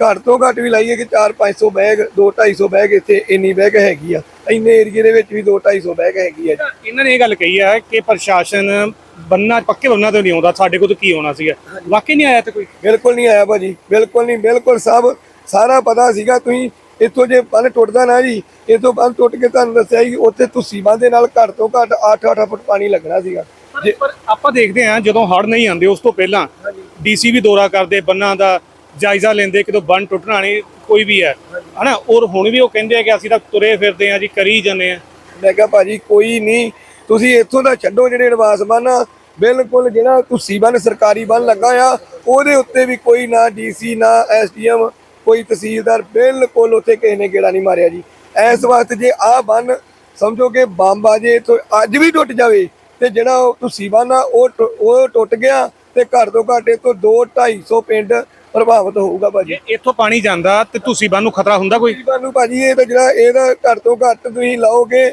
ਘੱਟ ਤੋਂ ਘੱਟ ਵੀ ਲਾਈਏ ਕਿ 4 500 ਬੈਗ 2 250 ਬੈਗ ਇੱਥੇ ਇੰਨੀ ਬੈਗ ਹੈਗੀ ਆ। ਇੰਨੇ ਏਰੀਏ ਦੇ ਵਿੱਚ ਵੀ 2 250 ਬੈਗ ਹੈਗੀ ਆ ਇਹਨਾਂ ਨੇ ਇਹ ਗੱਲ ਕਹੀ ਹੈ ਕਿ ਪ੍ਰਸ਼ਾਸਨ ਬੰਨਾ ਪੱਕੇ ਬੰਨਾ ਤੋਂ ਨਹੀਂ ਆਉਂਦਾ ਸਾਡੇ ਕੋਲ ਤਾਂ ਕੀ ਹੋਣਾ ਸੀਗਾ? ਵਾਕਈ ਨਹੀਂ ਆਇਆ ਤੇ ਕੋਈ? ਬਿਲਕੁਲ ਨਹੀਂ ਆਇਆ ਭਾਜੀ ਬਿਲਕੁਲ ਨਹੀਂ ਬਿਲਕੁਲ ਸਭ ਸਾਰਾ ਪਤਾ ਸੀਗਾ ਤੁਸੀਂ ਇੱਥੋਂ ਜੇ ਬੰਨ ਟੁੱਟਦਾ ਨਾ ਜੀ ਇੱਥੋਂ ਬੰਨ ਟੁੱਟ ਕੇ ਤੁਹਾਨੂੰ ਦੱਸਿਆ ਸੀ ਉੱਥੇ ਤੁਸੀਂ ਬੰਨ ਦੇ ਨਾਲ ਘੱਟ ਤੋਂ ਘੱਟ 8-8 ਫੁੱਟ ਪਾਣੀ ਲੱਗਣਾ ਸੀਗਾ। ਪਰ- ਪਰ ਆਪਾਂ ਦੇਖਦੇ ਹਾਂ ਜਦੋਂ ਹੜ ਨਹੀਂ ਆਉਂਦੇ ਉਸ ਤੋਂ ਪਹਿਲਾਂ ਡੀਸੀ ਵੀ ਦੌਰਾ ਕਰਦੇ ਬੰਨਾਂ ਦਾ ਜਾਇਜ਼ਾ ਲੈਂਦੇ ਕਿਦੋਂ ਬੰਨ ਟੁੱਟਣਾ ਨਹੀਂ ਕੋਈ ਵੀ ਹੈ। ਹਨਾ ਔਰ ਹੁਣ ਵੀ ਉਹ ਕਹਿੰਦੇ ਆ ਕਿ ਅਸੀਂ ਤਾਂ ਤੁਰੇ ਫਿਰਦੇ ਆ ਜੀ ਕਰੀ ਜਾਂਦੇ ਆ ਮੈਂ ਕਿਹਾ ਭਾਜੀ ਕੋਈ ਨਹੀਂ ਤੁਸੀਂ ਇੱਥੋਂ ਦਾ ਛੱਡੋ ਜਿਹੜੇ ਐਡਵਾਂਸ ਬੰਨ ਆ, ਬਿਲਕੁਲ ਜਿਹੜਾ ਤੁਸੀਂ ਬੰਨ ਸਰਕਾਰੀ ਬੰਨ ਲੱਗਾ ਆ ਉਹਦੇ ਉੱਤੇ ਵੀ ਕੋਈ ਨਾ ਡੀਸੀ ਨਾ ਐਸਡੀਐਮ ਕੋਈ ਤਹਿਸੀਲਦਾਰ ਬਿਲਕੁਲ ਉੱਥੇ ਕਿਸੇ ਨੇ ਗੇੜਾ ਨਹੀਂ ਮਾਰਿਆ ਜੀ। ਇਸ ਵਕਤ ਜੇ ਆਹ ਬੰਨ ਸਮਝੋ ਕਿ ਬੰਬ ਆ ਜੇ ਇੱਥੋਂ ਅੱਜ ਵੀ ਟੁੱਟ ਜਾਵੇ ਤੇ ਜਿਹੜਾ ਉਹ ਤੁਸੀਂ ਬੰਨ ਆ ਉਹ ਉਹ ਟੁੱਟ ਗਿਆ ਤੇ ਘਰ ਤੋਂ ਘੱਟ ਤੋਂ 2 250 ਪਿੰਡ ਪ੍ਰਭਾਵਿਤ ਹੋਊਗਾ ਭਾਜੀ। ਇੱਥੋਂ ਪਾਣੀ ਜਾਂਦਾ ਤੇ ਤੁਸੀਂ ਬੰਨ ਨੂੰ ਖਤਰਾ ਹੁੰਦਾ ਕੋਈ? ਤੁਹਾਨੂੰ ਭਾਜੀ ਇਹ ਤਾਂ ਜਿਹੜਾ ਇਹਦਾ ਘੱਟ ਤੋਂ ਘੱਟ ਤੁਸੀਂ ਲਾਓਗੇ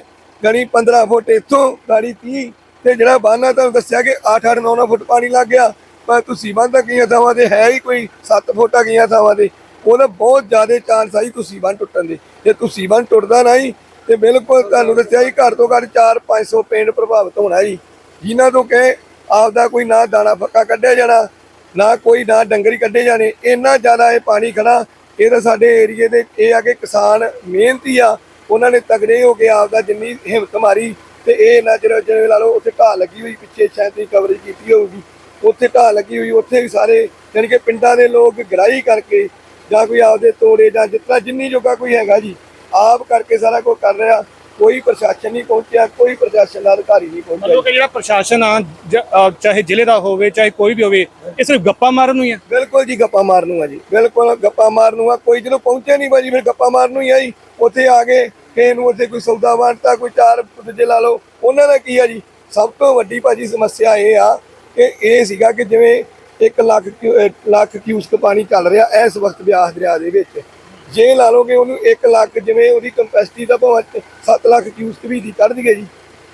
ਗਣੀ 15 ਫੁੱਟ ਇੱਥੋਂ ਗਾੜੀ 30 ਤੇ ਜਿਹੜਾ ਬਾਨਾ ਤੁਹਾਨੂੰ ਦੱਸਿਆ ਕਿ 8-8 9-9 ਫੁੱਟ ਪਾਣੀ ਲੱਗ ਗਿਆ, ਪਰ ਤੁਸੀਂ ਬੰਦਾ ਕਈਆਂ ਥਾਵਾਂ ਤੇ, ਹੈ ਹੀ ਕੋਈ 7 ਫੁੱਟ ਆ ਕਈਆਂ ਥਾਵਾਂ ਤੇ ਉਹਦਾ ਬਹੁਤ ਜ਼ਿਆਦਾ ਚਾਂਸ ਆਈ ਤੁਸੀਂ ਬੰਦ ਟੁੱਟਣ ਦੇ। ਜੇ ਤੁਸੀਂ ਬੰਦ ਟੁੱਟਦਾ ਨਹੀਂ, ਤੇ ਬਿਲਕੁਲ ਤੁਹਾਨੂੰ ਦੱਸਿਆ ਜੀ ਘੱਟ ਤੋਂ ਘੱਟ 4-500 ਪਿੰਡ ਪ੍ਰਭਾਵਿਤ ਹੋਣਾ ਜੀ। ਜਿਨ੍ਹਾਂ ਤੋਂ ਕਹੇ ਆਪਦਾ ਕੋਈ ਨਾ ਦਾਣਾ ਫੱਕਾ ਕੱਢਿਆ ਜਾਣਾ, ਨਾ ਕੋਈ ਨਾ ਡੰਗਰੀ ਕੱਢੇ ਜਾਣੇ, ਇੰਨਾ ਜ਼ਿਆਦਾ ਇਹ ਪਾਣੀ ਖੜਾ ਇਹ ਤਾਂ ਸਾਡੇ ਏਰੀਏ ਦੇ, ਇਹ ਆ ਕਿ ਕਿਸਾਨ ਮਿਹਨਤੀ ਆ ਉਹਨਾਂ ਨੇ ਤਗੜੇ ਹੋ ਕੇ ਆਪਦਾ ਜਿੰਨੀ ਹਿੰਮਤ ਮਾਰੀ ਤੇ ਇਹ ਨਾ ਜਿਹੜਾ ਜਿਵੇਂ ਲਾ ਲਓ ਉੱਥੇ ਢਾਹ ਲੱਗੀ ਹੋਈ, ਪਿੱਛੇ ਸ਼ਾਇਦ ਕਵਰੇਜ ਕੀਤੀ ਹੋਊਗੀ। ਉੱਥੇ ਢਾਹ ਲੱਗੀ ਹੋਈ, ਉੱਥੇ ਵੀ ਸਾਰੇ ਯਾਨੀ ਕਿ ਪਿੰਡਾਂ ਦੇ ਲੋਕ ਗਰਾਈ ਕਰਕੇ ਜਾਂ ਕੋਈ ਆਪਦੇ ਤੋੜੇ ਜਾਂ ਜਿੱਤਨਾ ਜਿੰਨੀ ਜੋਗਾ ਕੋਈ ਹੈਗਾ ਜੀ, ਆਪ ਕਰਕੇ ਸਾਰਾ ਕੁਝ ਕਰ ਰਿਹਾ। ਕੋਈ ਪ੍ਰਸ਼ਾਸਨ ਨਹੀਂ ਪਹੁੰਚਿਆ ਕੋਈ ਪ੍ਰਸ਼ਾਸਨ ਦਾ ਅਧਿਕਾਰੀ ਨਹੀਂ ਪਹੁੰਚਿਆ। ਮਤਲਬ ਕਿ ਜਿਹੜਾ ਪ੍ਰਸ਼ਾਸਨ ਆ ਜ- ਚਾਹੇ ਜ਼ਿਲ੍ਹੇ ਦਾ ਹੋਵੇ ਚਾਹੇ ਕੋਈ ਵੀ ਹੋਵੇ ਇਹ ਸਿਰਫ ਗੱਪਾਂ ਮਾਰਨ ਨੂੰ ਹੀ ਆ? ਬਿਲਕੁਲ ਜੀ ਗੱਪਾ ਮਾਰਨ ਨੂੰ ਆ ਜੀ। ਬਿਲਕੁਲ ਗੱਪਾ ਮਾਰਨ ਨੂੰ ਆ। ਕੋਈ ਜਦੋਂ ਪਹੁੰਚਿਆ ਨਹੀਂ ਬਾਜੀ ਫਿਰ ਗੱਪਾ ਮਾਰਨ ਨੂੰ ਹੀ ਆ ਜੀ। ਉੱਥੇ ਆ ਗਏ ਕਿਸੇ ਨੂੰ ਉੱਥੇ ਕੋਈ ਸੌਦਾ ਵੰਡਤਾ ਕੋਈ ਚਾਰ ਦੂਜੇ ਲਾ ਲਓ ਉਹਨਾਂ ਦਾ ਕੀ ਆ ਜੀ? ਸਭ ਤੋਂ ਵੱਡੀ ਭਾਜੀ ਸਮੱਸਿਆ ਇਹ ਆ ਕਿ ਇਹ ਸੀਗਾ ਕਿ ਜਿਵੇਂ 1 ਲੱਖ ਕਿਊ- ਅਹ ਲੱਖ ਕਿਊਸਕ ਪਾਣੀ ਚੱਲ ਰਿਹਾ ਇਸ ਵਕਤ ਬਿਆਸ ਦਰਿਆ ਦੇ ਵਿੱਚ। ਜੇ ਲਾ ਲੋਗੇ ਉਹਨੂੰ 1 ਲੱਖ ਜਿਵੇਂ ਉਹਦੀ ਕੰਪੈਸਿਟੀ ਦਾ ਭਾਵੇਂ 7 ਲੱਖ ਕਿਊਸਕ ਵੀ ਦੀ ਕੱਢ ਦਈਏ ਜੀ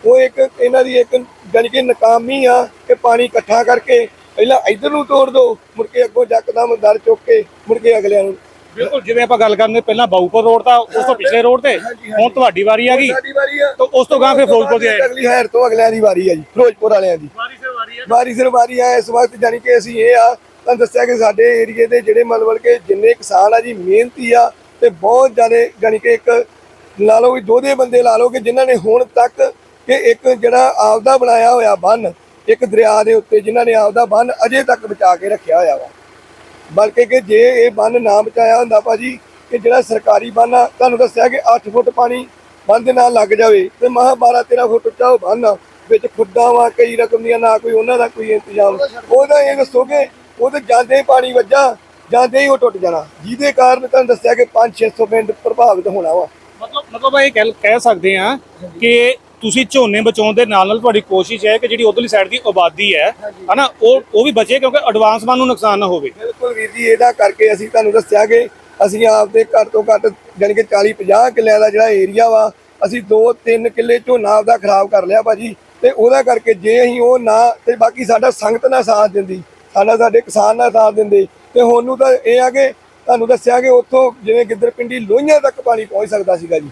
ਉਹ ਇੱਕ ਇਹਨਾਂ ਦੀ ਇੱਕ ਜਾਣੀ ਕਿ ਨਾਕਾਮੀ ਆ ਕਿ ਪਾਣੀ ਇਕੱਠਾ ਕਰਕੇ ਪਹਿਲਾਂ ਇਧਰ ਨੂੰ ਤੋੜ ਦੋ ਮੁੜ ਕੇ ਅੱਗੋਂ ਜੱਕਦਮ ਦਰ ਚੁੱਕ ਕੇ ਮੁੜ ਕੇ ਅਗਲਿਆਂ ਨੂੰ। ਬਿਲਕੁਲ ਜਿਵੇਂ ਆਪਾਂ ਗੱਲ ਕਰਦੇ ਪਹਿਲਾਂ ਬਾਊਪੁਰ ਰੋਡ ਤਾਂ ਉਸ ਤੋਂ ਪਿਛਲੇ ਰੋਡ ਤੇ ਹੁਣ ਤੁਹਾਡੀ ਵਾਰੀ ਆ ਗਈ। ਤਾਂ ਉਸ ਤੋਂ ਗਾਂ ਫਿਰ ਫਿਰੋਜ਼ਪੁਰ ਦੇ ਆਏ। ਅਗਲੀ ਹੈਰ ਤੋਂ ਅਗਲਿਆਂ ਦੀ ਵਾਰੀ ਆ ਜੀ ਫਿਰੋਜ਼ਪੁਰ ਵਾਲਿਆਂ ਦੀ। ਵਾਰੀ ਸੇ ਵਾਰੀ ਆ। ਵਾਰੀ ਸਿਰ ਵਾਰੀ ਆ ਇਸ ਵਕਤ ਜਾਨੀ ਕਿ ਅਸੀਂ ਇਹ ਆ ਤੁਹਾਨੂੰ ਦੱਸਿਆ ਕਿ ਸਾਡੇ ਏਰੀਏ ਦੇ ਜਿਹੜੇ ਮਤਲਬ ਕਿ ਜਿੰਨੇ ਕਿਸਾਨ ਆ ਜੀ, ਮਿਹਨਤੀ ਆ ਤੇ ਬਹੁਤ ਜ਼ਿਆਦਾ ਜਾਨੀ ਕਿ ਇੱਕ ਲਾ ਲਓ ਵੀ ਦੋਦੇ ਬੰਦੇ ਲਾ ਲਓ ਕਿ ਜਿਨ੍ਹਾਂ ਨੇ ਹੁਣ ਤੱਕ ਕਿ ਇੱਕ ਜਿਹੜਾ ਆਪਦਾ ਬਣਾਇਆ ਹੋਇਆ ਬੰਨ, ਇੱਕ ਦਰਿਆ ਦੇ ਉੱਤੇ ਜਿਨ੍ਹਾਂ ਨੇ ਆਪਦਾ ਬੰਨ ਅਜੇ ਤੱਕ ਬਚਾ ਕੇ ਰੱਖਿਆ ਹੋਇਆ ਵਾ। ਬਲਕਿ ਕਿ ਜੇ ਇਹ ਬੰਨ ਨਾ ਬਚਾਇਆ ਹੁੰਦਾ ਭਾਜੀ, ਕਿ ਜਿਹੜਾ ਸਰਕਾਰੀ ਬੰਨ ਆ, ਤੁਹਾਨੂੰ ਦੱਸਿਆ ਕਿ 8 ਫੁੱਟ ਪਾਣੀ ਬੰਨ ਦੇ ਨਾਲ ਲੱਗ ਜਾਵੇ ਤੇ ਮਹਾ 12 13 ਫੁੱਟ ਉੱਚਾ ਉਹ ਬੰਨ ਆ, ਵਿੱਚ ਖੁੱਡਾਂ ਵਾ, ਕਈ ਰਕਮ ਦੀਆਂ, ਨਾ ਕੋਈ ਉਹਨਾਂ ਦਾ ਕੋਈ ਇੰਤਜ਼ਾਮ। ਉਹਦਾ ਇਹ ਦੱਸੋਗੇ ਉਹ ਤੇ ਜਾਂਦੇ ਹੀ ਪਾਣੀ ਵੱਜਾ ਜਾਂਦੇ ਹੀ ਉਹ ਟੁੱਟ ਜਾਣਾ। ਜਿਹਦੇ ਕਾਰਨ ਤੁਹਾਨੂੰ ਦੱਸਿਆ ਕਿ 5-600 ਪਿੰਡ ਪ੍ਰਭਾਵਿਤ ਹੋਣਾ ਵਾ। ਮਤਲਬ ਮਤਲਬ ਇਹ ਕਹਿ ਕਹਿ ਸਕਦੇ ਆ ਕਿ ਤੁਸੀਂ ਝੋਨੇ ਬਚਾਉਣ ਦੇ ਨਾਲ ਨਾਲ ਤੁਹਾਡੀ ਕੋਸ਼ਿਸ਼ ਹੈ ਕਿ ਜਿਹੜੀ ਉਧਰਲੀ ਸਾਈਡ ਦੀ ਆਬਾਦੀ ਹੈ ਹਨਾ ਉਹ ਉਹ ਵੀ ਬਚੇ ਕਿਉਂਕਿ ਐਡਵਾਂਸ ਮਨ ਨੂੰ ਨੁਕਸਾਨ ਨਾ ਹੋਵੇ। ਬਿਲਕੁਲ ਵੀਰ ਜੀ ਇਹਦਾ ਕਰਕੇ ਅਸੀਂ ਤੁਹਾਨੂੰ ਦੱਸਿਆ ਕਿ ਅਸੀਂ ਆਪਦੇ ਘੱਟ ਤੋਂ ਘੱਟ ਜਾਣੀ ਕਿ 40 50 ਕਿੱਲਿਆਂ ਦਾ ਜਿਹੜਾ ਏਰੀਆ ਵਾ ਅਸੀਂ 2-3 ਕਿੱਲੇ ਝੋਨਾ ਆਪਦਾ ਖਰਾਬ ਕਰ ਲਿਆ ਭਾਜੀ। ਤੇ ਉਹਦਾ ਕਰਕੇ ਜੇ ਅਸੀਂ ਉਹ ਨਾ ਤੇ ਬਾਕੀ ਸਾਡਾ ਸੰਗਤ ਨਾਲ ਸਾਥ ਦਿੰਦੀ। ਸਾਡਾ ਸਾਡੇ ਕਿਸਾਨ ਨਾਲ ਸਾਥ ਦਿੰਦੇ ਤੇ ਹੁਣ ਨੂੰ ਤਾਂ ਇਹ ਆ ਕਿ ਤੁਹਾਨੂੰ ਦੱਸਿਆ ਕਿ ਉੱਥੋਂ ਜਿਵੇਂ ਗਿੱਦਰ ਪਿੰਡੀ ਲੋਹੀਆਂ ਤੱਕ ਪਾਣੀ ਪਹੁੰਚ ਸਕਦਾ ਸੀਗਾ ਜੀ।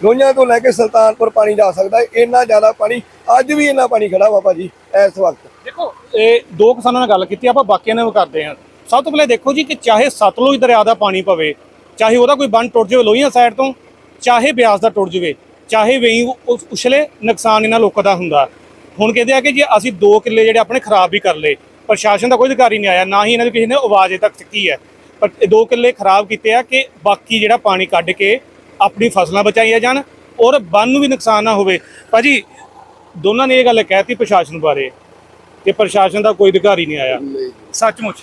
ਲੋਹੀਆਂ ਤੋਂ ਲੈ ਕੇ ਸੁਲਤਾਨਪੁਰ ਪਾਣੀ ਜਾ ਸਕਦਾ ਇੰਨਾ ਜ਼ਿਆਦਾ ਪਾਣੀ, ਅੱਜ ਵੀ ਇੰਨਾ ਪਾਣੀ ਖੜਾ ਵਾ ਭਾਜੀ, ਇਸ ਵਕਤ। ਦੇਖੋ, ਇਹ ਦੋ ਕਿਸਾਨਾਂ ਨਾਲ ਗੱਲ ਕੀਤੀ, ਆਪਾਂ ਬਾਕੀਆਂ ਨਾਲ ਵੀ ਕਰਦੇ ਹਾਂ। ਸਭ ਤੋਂ ਪਹਿਲੇ ਦੇਖੋ ਜੀ ਕਿ ਚਾਹੇ ਸਤਲੁਜ ਦਰਿਆ ਦਾ ਪਾਣੀ ਪਵੇ, ਚਾਹੇ ਉਹਦਾ ਕੋਈ ਬੰਨ ਟੁੱਟ ਜਾਵੇ ਲੋਹੀਆਂ ਸਾਈਡ ਤੋਂ, ਚਾਹੇ ਬਿਆਸ ਦਾ ਟੁੱਟ ਜਾਵੇ, ਚਾਹੇ ਵੇਈ ਉਸ ਉਛਲੇ ਨੁਕਸਾਨ ਇਹਨਾਂ ਲੋਕਾਂ ਦਾ ਹੁੰਦਾ। ਹੁਣ ਕਹਿੰਦੇ ਆ ਕਿ ਜੇ ਅਸੀਂ 2 ਕਿੱਲੇ ਜਿਹੜੇ ਆਪਣੇ ਖਰਾਬ ਵੀ ਕਰ ਲਏ ਪ੍ਰਸ਼ਾਸਨ ਦਾ ਕੋਈ ਅਧਿਕਾਰੀ ਨਹੀਂ ਆਇਆ ਨਾ ਹੀ ਇਹਨਾਂ ਦੀ ਕਿਸੇ ਨੇ ਆਵਾਜ਼ ਤੱਕ ਚੱਕੀ ਹੈ। ਪਰ ਇਹ 2 ਕਿੱਲੇ ਖਰਾਬ ਕੀਤੇ ਆ ਕਿ ਬਾਕੀ ਜਿਹੜਾ ਪਾਣੀ ਕੱਢ ਕੇ ਆਪਣੀ ਫਸਲਾਂ ਬਚਾਈਆਂ ਜਾਣ ਔਰ ਬੰਨ ਨੂੰ ਵੀ ਨੁਕਸਾਨ ਨਾ ਹੋਵੇ। ਭਾਜੀ ਦੋਨਾਂ ਨੇ ਇਹ ਗੱਲ ਕਹਿਤੀ ਪ੍ਰਸ਼ਾਸਨ ਬਾਰੇ ਤੇ ਪ੍ਰਸ਼ਾਸਨ ਦਾ ਕੋਈ ਅਧਿਕਾਰੀ ਨਹੀਂ ਆਇਆ। ਸੱਚਮੁੱਚ?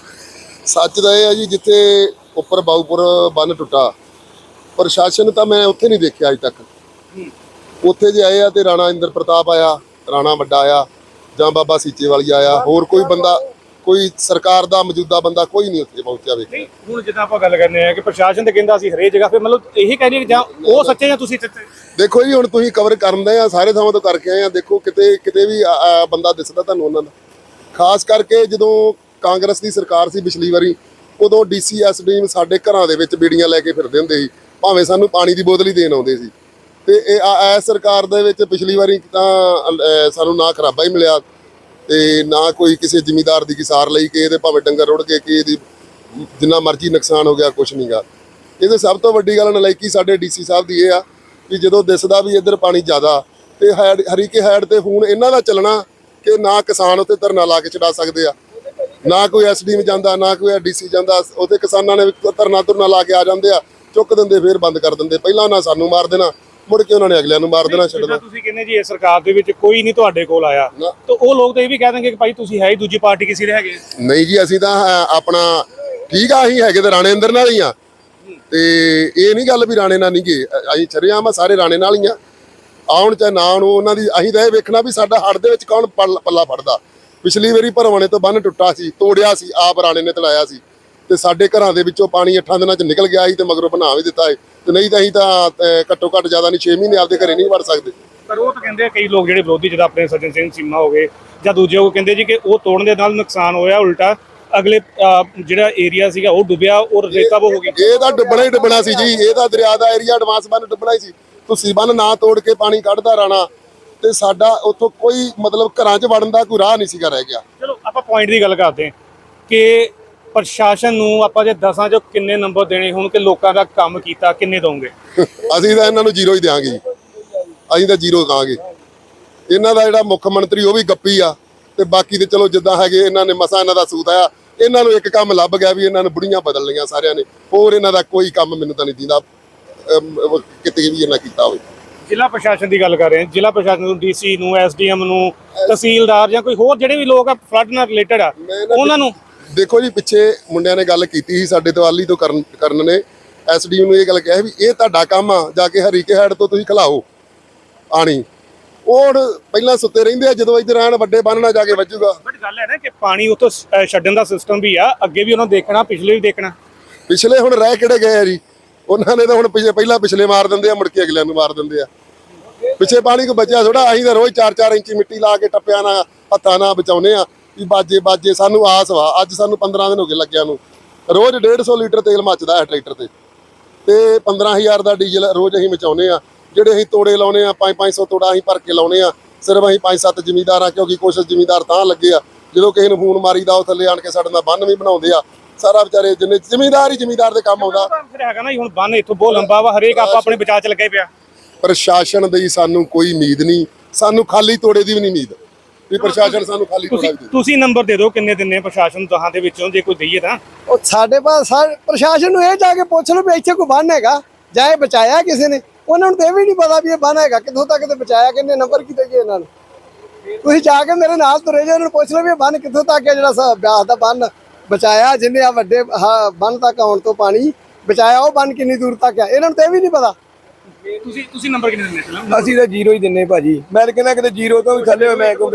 ਸੱਚ ਤਾਂ ਇਹ ਹੈ ਜੀ ਜਿੱਥੇ ਉੱਪਰ ਬਾਉਪੁਰ ਬੰਨ ਟੁੱਟਾ ਪ੍ਰਸ਼ਾਸਨ ਤਾਂ ਮੈਂ ਉੱਥੇ ਨਹੀਂ ਦੇਖਿਆ ਅਜੇ ਤੱਕ। ਉੱਥੇ ਜੇ ਆਏ ਆ ਤੇ ਰਾਣਾ ਇੰਦਰ ਪ੍ਰਤਾਪ ਆਇਆ ਰਾਣਾ ਵੱਡਾ ਆਇਆ ਜਾਂ ਬਾਬਾ ਸੀਚੇ ਵਾਲੀ ਆਇਆ ਹੋਰ ਕੋਈ ਬੰਦਾ ਕੋਈ ਸਰਕਾਰ ਦਾ ਮੌਜੂਦਾ ਬੰਦਾ ਕੋਈ ਨਹੀਂ ਉੱਥੇ ਪਹੁੰਚਿਆ ਵੇਖਿਆ ਹੁਣ ਜਿੱਦਾਂ ਆਪਾਂ ਗੱਲ ਕਰਨੇ ਆ ਕਿ ਪ੍ਰਸ਼ਾਸਨ ਤੇ ਕਹਿੰਦਾ ਸੀ ਹਰੇਕ ਜਗ੍ਹਾ ਫਿਰ ਮਤਲਬ ਇਹੀ ਕਹਿੰਦੇ ਕਿ ਜਾਂ ਉਹ ਸੱਚੇ ਜਾਂ ਤੁਸੀਂ ਸੱਚੇ? ਦੇਖੋ ਜੀ ਹੁਣ ਤੁਸੀਂ ਕਵਰ ਕਰਦੇ ਆ ਸਾਰੇ ਥਾਵਾਂ ਤੋਂ ਕਰਕੇ ਆਏ ਆ ਦੇਖੋ ਕਿਤੇ ਕਿਤੇ ਵੀ ਬੰਦਾ ਦਿਸਦਾ ਤੁਹਾਨੂੰ ਉਹਨਾਂ ਦਾ। ਖਾਸ ਕਰਕੇ ਜਦੋਂ ਕਾਂਗਰਸ ਦੀ ਸਰਕਾਰ ਸੀ ਪਿਛਲੀ ਵਾਰੀ ਉਦੋਂ ਡੀਸੀ ਐਸਡੀ ਸਾਡੇ ਘਰਾਂ ਦੇ ਵਿੱਚ ਬੀੜੀਆਂ ਲੈ ਕੇ ਫਿਰਦੇ ਹੁੰਦੇ ਸੀ ਭਾਵੇਂ ਸਾਨੂੰ ਪਾਣੀ ਦੀ ਬੋਤਲ ਹੀ ਦੇਣ ਆਉਂਦੇ ਸੀ। ਤੇ ਇਹ ਆ ਇਹ ਸਰਕਾਰ ਦੇ ਵਿੱਚ ਪਿਛਲੀ ਵਾਰੀ ਤਾਂ ਸਾਨੂੰ ਨਾ ਖਰਾਬਾ ਹੀ ਮਿਲਿਆ। ਤੇ ਨਾ ਕੋਈ ਕਿਸੇ ਜ਼ਿਮੀਦਾਰ ਦੀ ਕਿਸਾਰ ਲਈ ਕਿ ਇਹਦੇ ਭਾਵੇਂ ਡੰਗਰ ਰੁੜ ਕੇ ਕਿ ਇਹਦੀ ਜਿੰਨਾ ਮਰਜ਼ੀ ਨੁਕਸਾਨ ਹੋ ਗਿਆ ਕੁਝ ਨਹੀਂਗਾ ਇਹਦੇ ਸਭ ਤੋਂ ਵੱਡੀ ਗੱਲ ਨਲਾਇਕੀ ਸਾਡੇ ਡੀਸੀ ਸਾਹਿਬ ਦੀ ਇਹ ਆ ਕਿ ਜਦੋਂ ਦਿਸਦਾ ਵੀ ਇੱਧਰ ਪਾਣੀ ਜ਼ਿਆਦਾ ਤੇ ਹੈਡ, ਹਰੀਕੇ ਹੈਡ ਤੇ ਹੁਣ ਇਹਨਾਂ ਦਾ ਚੱਲਣਾ ਕਿ ਨਾ ਕਿਸਾਨ ਉੱਤੇ ਧਰਨਾ ਲਾ ਕੇ ਛਡਾ ਸਕਦੇ ਆ। ਨਾ ਕੋਈ ਐਸਡੀਐਮ ਜਾਂਦਾ, ਨਾ ਕੋਈ ਡੀਸੀ ਜਾਂਦਾ, ਉੱਥੇ ਕਿਸਾਨਾਂ ਨੇ ਧਰਨਾ ਧਰਨਾ ਲਾ ਕੇ ਆ ਜਾਂਦੇ ਆ, ਚੁੱਕ ਦਿੰਦੇ, ਫੇਰ ਬੰਦ ਕਰ ਦਿੰਦੇ। ਪਹਿਲਾਂ ਉਹਨਾਂ ਸਾਨੂੰ ਮਾਰ ਦੇਣਾ। ਮੁੜ ਕੇ ਉਹਨਾਂ ਨੇ ਅਗਲਿਆਂ ਨੂੰ ਮਾਰ ਦੇਣਾ ਛੱਡਣਾ ਤੁਸੀਂ ਕਹਿੰਦੇ ਜੀ ਇਹ ਸਰਕਾਰ ਦੇ ਵਿੱਚ ਕੋਈ ਨਹੀਂ ਤੁਹਾਡੇ ਕੋਲ ਆਇਆ। ਤਾਂ ਉਹ ਲੋਕ ਤਾਂ ਇਹ ਵੀ ਕਹਿ ਦੇਣਗੇ ਕਿ ਭਾਈ ਤੁਸੀਂ ਹੈ ਹੀ ਦੂਜੀ ਪਾਰਟੀ ਕਿਸੇ ਦੇ ਹੈਗੇ। ਨਹੀਂ ਜੀ ਅਸੀਂ ਤਾਂ ਆਪਣਾ ਠੀਕ ਆ ਅਸੀਂ ਹੈਗੇ ਤੇ ਰਾਣੇ ਅੰਦਰ ਨਾਲ ਹੀ ਆ। ਤੇ ਇਹ ਨਹੀਂ ਗੱਲ ਵੀ ਰਾਣੇ ਨਾਲ ਨਹੀਂ ਗਏ ਅਸੀਂ ਚਰਿਆਮ ਆ ਸਾਰੇ ਰਾਣੇ ਨਾਲ ਹੀ ਆ। ਆਉਣ ਚਾਹੇ ਨਾ ਆਉਣ ਉਹਨਾਂ ਦੀ ਅਸੀਂ ਤਾਂ ਇਹ ਵੇਖਣਾ ਵੀ ਸਾਡਾ ਹੱਡ ਦੇ ਵਿੱਚ ਕੌਣ ਪੱਲ- ਪੱਲਾ ਫੜਦਾ। ਪਿਛਲੀ ਵਾਰੀ ਭਰਵਾਣੇ ਤੋਂ ਬੰਨ ਟੁੱਟਾ ਸੀ ਤੋੜਿਆ ਸੀ ਆਪ ਰਾਣੇ ਨੇ ਤਲਾਇਆ ਸੀ। ਤੇ ਸਾਡੇ ਘਰਾਂ ਦੇ ਵਿੱਚੋਂ ਪਾਣੀ 8 ਦਿਨਾਂ ਚ ਨਿਕਲ ਗਿਆ ਸੀ ਤੇ ਮਗਰੋਂ ਬਣਾ ਵੀ ਦਿੱਤਾ ਹੈ ਤੇ ਨਹੀਂ ਤਾਂ ਅਸੀਂ ਤਾਂ ਘੱਟੋ ਘੱਟ ਜ਼ਿਆਦਾ ਨਹੀਂ 6 ਮਹੀਨੇ ਆਪਦੇ ਘਰੇ ਨਹੀਂ ਵੜ ਸਕਦੇ। ਪਰ ਉਹ ਤਾਂ ਕਹਿੰਦੇ ਆ ਕਈ ਲੋਕ ਜਿਹੜੇ ਵਿਰੋਧੀ ਜਿਹਦਾ ਆਪਣੇ ਸੱਜਣ ਸਿੰਘ ਚੀਮਾ ਹੋ ਗਏ ਜਾਂ ਦੂਜੇ ਉਹ ਕਹਿੰਦੇ ਜੀ ਕਿ ਉਹ ਤੋੜਨ ਦੇ ਨਾਲ ਨੁਕਸਾਨ ਹੋਇਆ ਉਲਟਾ ਅਗਲੇ ਜਿਹੜਾ ਏਰੀਆ ਸੀਗਾ ਉਹ ਡੁੱਬਿਆ ਔਰ ਰੇਤਾ ਉਹ ਹੋ ਗਈ ਇਹ ਤਾਂ ਡੁੱਬਣਾ ਹੀ ਡੁੱਬਣਾ ਸੀ ਜੀ ਇਹ ਤਾਂ ਦਰਿਆ ਦਾ ਏਰੀਆ ਐਡਵਾਂਸ ਬੰਨ ਡੁੱਬਣਾ ਹੀ ਸੀ। ਤੁਸੀਂ ਬੰਨ ਨਾ ਤੋੜ ਕੇ ਪਾਣੀ ਕੱਢਦਾ ਰਾਣਾ ਤੇ ਸਾਡਾ ਉੱਥੋਂ ਕੋਈ ਮਤਲਬ ਘਰਾਂ 'ਚ ਵੜਨ ਦਾ ਕੋਈ ਰਾਹ ਨਹੀਂ ਸੀਗਾ ਰਹਿ ਗਿਆ। ਚਲੋ ਆਪਾਂ ਪੁਆਇੰਟ ਦੀ ਗੱਲ ਕਰਦੇ ਹਾਂ ਕਿ ਪ੍ਰਸ਼ਾਸਨ ਨੂੰ ਆਪਾਂ ਜੇ ਦਸਾਂ ਚੋਂ ਕਿੰਨੇ ਨੰਬਰ ਦੇਣੇ ਹੁਣ ਕਿ ਲੋਕਾਂ ਦਾ ਕੰਮ ਕੀਤਾ ਕਿੰਨੇ ਦੋਗੇ ਅਸੀਂ ਤਾਂ ਇਹਨਾਂ ਨੂੰ ਜ਼ੀਰੋ ਹੀ ਦੇਵਾਂਗੇ ਜੀ। ਅਸੀਂ ਤਾਂ ਜ਼ੀਰੋ ਕਹਾਂਗੇ ਇਹਨਾਂ ਦਾ ਜਿਹੜਾ ਮੁੱਖ ਮੰਤਰੀ ਉਹ ਵੀ ਗੱਪੀ ਆ। ਤੇ ਬਾਕੀ ਤੇ ਚਲੋ ਜਿੱਦਾਂ ਹੈਗੇ ਇਹਨਾਂ ਨੇ ਮਸਾ ਇਹਨਾਂ ਦਾ ਸੂਤ ਆਇਆ। ਇਹਨਾਂ ਨੂੰ ਇੱਕ ਕੰਮ ਲੱਭ ਗਿਆ ਵੀ ਇਹਨਾਂ ਨੂੰ ਬੁੜੀਆਂ ਬਦਲ ਲਈਆਂ ਸਾਰਿਆਂ ਨੇ। ਹੋਰ ਇਹਨਾਂ ਦਾ ਕੋਈ ਕੰਮ ਮੈਨੂੰ ਤਾਂ ਨਹੀਂ ਦਿੰਦਾ ਕਿਤੇ ਵੀ ਇਹਨਾਂ ਕੀਤਾ ਹੋਵੇ। ਜ਼ਿਲ੍ਹਾ ਪ੍ਰਸ਼ਾਸਨ ਦੀ ਗੱਲ ਕਰ ਰਹੇ ਹਾਂ। ਜ਼ਿਲ੍ਹਾ ਪ੍ਰਸ਼ਾਸਨ ਨੂੰ ਡੀਸੀ ਨੂੰ ਐਸਡੀਐਮ ਨੂੰ ਤਹਿਸੀਲਦਾਰ ਜਾਂ ਕੋਈ ਹੋਰ ਜਿਹੜੇ ਵੀ ਲੋਕ ਆ ਫਲੱਡ ਨਾਲ ਰਿਲੇਟਡ ਆ ਉਹਨਾਂ ਨੂੰ ਦੇਖੋ ਜੀ ਪਿੱਛੇ ਮੁੰਡਿਆਂ ਨੇ ਗੱਲ ਕੀਤੀ ਸੀ ਸਾਡੇ ਦਵਾਲੀ ਤੋਂ ਕਰਨ ਕਰਨ ਨੇ। ਐਸਡੀ ਨੂੰ ਇਹ ਗੱਲ ਕਿਹਾ ਵੀ ਇਹ ਤੁਹਾਡਾ ਕੰਮ ਆ ਜਾ ਕੇ ਹਰੀਕੇ ਹੈਡ ਤੋਂ ਤੁਸੀਂ ਖਲਾਓ ਆਣੀ। ਉਹ ਹੁਣ ਪਹਿਲਾਂ ਸੁੱਤੇ ਰਹਿੰਦੇ ਆ ਜਦੋਂ ਇੱਧਰ ਆਣ ਵੱਡੇ ਬੰਨ ਨਾਲ ਜਾ ਕੇ ਵੱਜੂਗਾ। ਬਟ ਗੱਲ ਹੈ ਨਾ ਕਿ ਪਾਣੀ ਅਹ ਛੱਡਣ ਦਾ ਸਿਸਟਮ ਵੀ ਆ ਅੱਗੇ ਵੀ ਉਹਨਾਂ ਦੇਖਣਾ ਪਿਛਲੇ ਵੀ ਦੇਖਣਾ। ਪਿਛਲੇ ਹੁਣ ਰਹਿ ਕਿਹੜੇ ਗਏ ਆ ਜੀ? ਉਹਨਾਂ ਨੇ ਤਾਂ ਹੁਣ ਪਿਛੇ ਪਹਿਲਾਂ ਪਿਛਲੇ ਮਾਰ ਦਿੰਦੇ ਆ ਮੁੜ ਕੇ ਅਗਲਿਆਂ ਨੂੰ ਮਾਰ ਦਿੰਦੇ ਆ। ਪਿੱਛੇ ਪਾਣੀ ਕੋ ਬਚਿਆ ਥੋੜਾ ਅਸੀਂ ਤਾਂ ਰੋਜ਼ 4-4 ਇੰਚੀ ਮਿੱਟੀ ਲਾ ਕੇ ਟੱਪਿਆਂ ਨਾਲ ਹੱਥਾਂ ਨਾਲ ਬਚਾਉਨੇ ਆ। ਵੀ ਬਾਜੇ ਬਾਜੇ ਸਾਨੂੰ ਆਸ ਵਾ ਅੱਜ ਸਾਨੂੰ 15 ਦਿਨ ਹੋ ਗਏ ਲੱਗਿਆ ਨੂੰ। ਰੋਜ਼ 150 ਲੀਟਰ ਤੇਲ ਮੱਚਦਾ ਹੈ ਟਰੈਕਟਰ ਤੇ। ਤੇ 15000 ਦਾ ਡੀਜ਼ਲ ਰੋਜ਼ ਅਸੀਂ ਮਚਾਉਨੇ ਆ ਜਿਹੜੇ ਅਸੀਂ ਤੋੜੇ ਲਾਉਨੇ ਆ 5-500 ਤੋੜਾ ਅਸੀਂ ਭਰ ਕੇ ਲਾਉਨੇ ਆ ਸਿਰਫ ਅਸੀਂ 5-7 ਜ਼ਿਮੀਦਾਰ ਆ ਕਿਉਂਕਿ ਕੁਛ ਜ਼ਿਮੀਦਾਰ ਤਾਂ ਲੱਗੇ ਆ। ਜਦੋਂ ਕਿਸੇ ਨੂੰ ਫੋਨ ਮਾਰੀਦਾ ਉਹ ਥੱਲੇ ਆਣ ਕੇ ਸਾਡੇ ਨਾਲ ਬੰਨ ਵੀ ਬਣਾਉਂਦੇ ਆ। ਸਾਰਾ ਵਿਚਾਰੇ ਜਿੰਨੇ ਜ਼ਿਮੀਦਾਰ ਹੀ ਜ਼ਿਮੀਦਾਰ ਦੇ ਕੰਮ ਆਉਂਦਾ। ਫਿਰ ਹੈਗਾ ਨਾ ਹੁਣ ਬੰਨ ਇੱਥੋਂ ਬਹੁਤ ਲੰਬਾ ਵਾ ਹਰੇਕ ਆਪਾਂ ਆਪਣੇ ਬਚਾਅ ਚ ਲੱਗਾ ਪਿਆ। ਪ੍ਰਸ਼ਾਸਨ ਦੀ ਸਾਨੂੰ ਕੋਈ ਉਮੀਦ ਨਹੀਂ। ਸਾਨੂੰ ਖਾਲੀ ਤੋੜੇ ਦੀ ਵੀ ਨਹੀਂ ਉਮੀਦ। ਵੀ ਪ੍ਰਸ਼ਾਸਨ ਸਾਨੂੰ ਖਾਲੀ ਤੁਸੀਂ ਦੇ ਤੁਸੀਂ ਨੰਬਰ ਦੇ ਦਿਓ ਕਿੰਨੇ ਦਿੰਨੇ ਪ੍ਰਸ਼ਾਸਨ ਦਹਾਂ ਦੇ ਵਿੱਚੋਂ ਜੇ ਕੋਈ ਦਈਏ ਤਾਂ। ਉਹ ਸਾਡੇ ਪਾਸ ਪ੍ਰਸ਼ਾਸਨ ਨੂੰ ਇਹ ਜਾ ਕੇ ਪੁੱਛ ਲਓ ਵੀ ਇੱਥੇ ਕੋਈ ਬੰਨ ਹੈਗਾ ਜਾਂ ਇਹ ਬਚਾਇਆ ਕਿਸੇ ਨੇ। ਉਹਨਾਂ ਨੂੰ ਤਾਂ ਇਹ ਵੀ ਨਹੀਂ ਪਤਾ ਵੀ ਇਹ ਬੰਨ ਹੈਗਾ ਕਿੱਥੋਂ ਤੱਕ ਤੇ ਬਚਾਇਆ ਕਿੰਨੇ ਨੰਬਰ ਕਿਤੇ ਗਏ ਇਹਨਾਂ ਨੂੰ। ਤੁਸੀਂ ਜਾ ਕੇ ਮੇਰੇ ਨਾਲ ਤੁਰੇ ਜੇ ਉਹਨਾਂ ਨੂੰ ਪੁੱਛ ਲਓ ਵੀ ਇਹ ਬੰਨ ਕਿੱਥੋਂ ਤੱਕ ਹੈ ਜਿਹੜਾ ਸ- ਬਿਆਸ ਦਾ ਬੰਨ ਬਚਾਇਆ ਜਿੰਨੇ ਆ ਵੱਡੇ ਬੰਨ ਤੱਕ ਆਉਣ ਤੋਂ ਪਾਣੀ ਬਚਾਇਆ ਉਹ ਬੰਨ ਕਿੰਨੀ ਦੂਰ ਤੱਕ ਹੈ। ਇਹਨਾਂ ਨੂੰ ਤਾਂ ਇਹ ਵੀ ਨਹੀਂ ਪਤਾ। ਤੁਸੀਂ ਤੁਸੀਂ ਨੰਬਰ ਕਿੰਨੇ ਦਿੰਦੇ ਫਿਲਮ ਅਸੀਂ ਤਾਂ ਜ਼ੀਰੋ ਹੀ ਦਿੰਨੇ ਭਾਜੀ। ਮੈਂ ਤਾਂ ਕਹਿੰਦਾ ਕਿਤੇ ਜ਼ੀਰੋ ਤੋਂ ਵੀ ਥੱਲੇ ਹੋਏ ਮੈਂ ਕਹੂੰ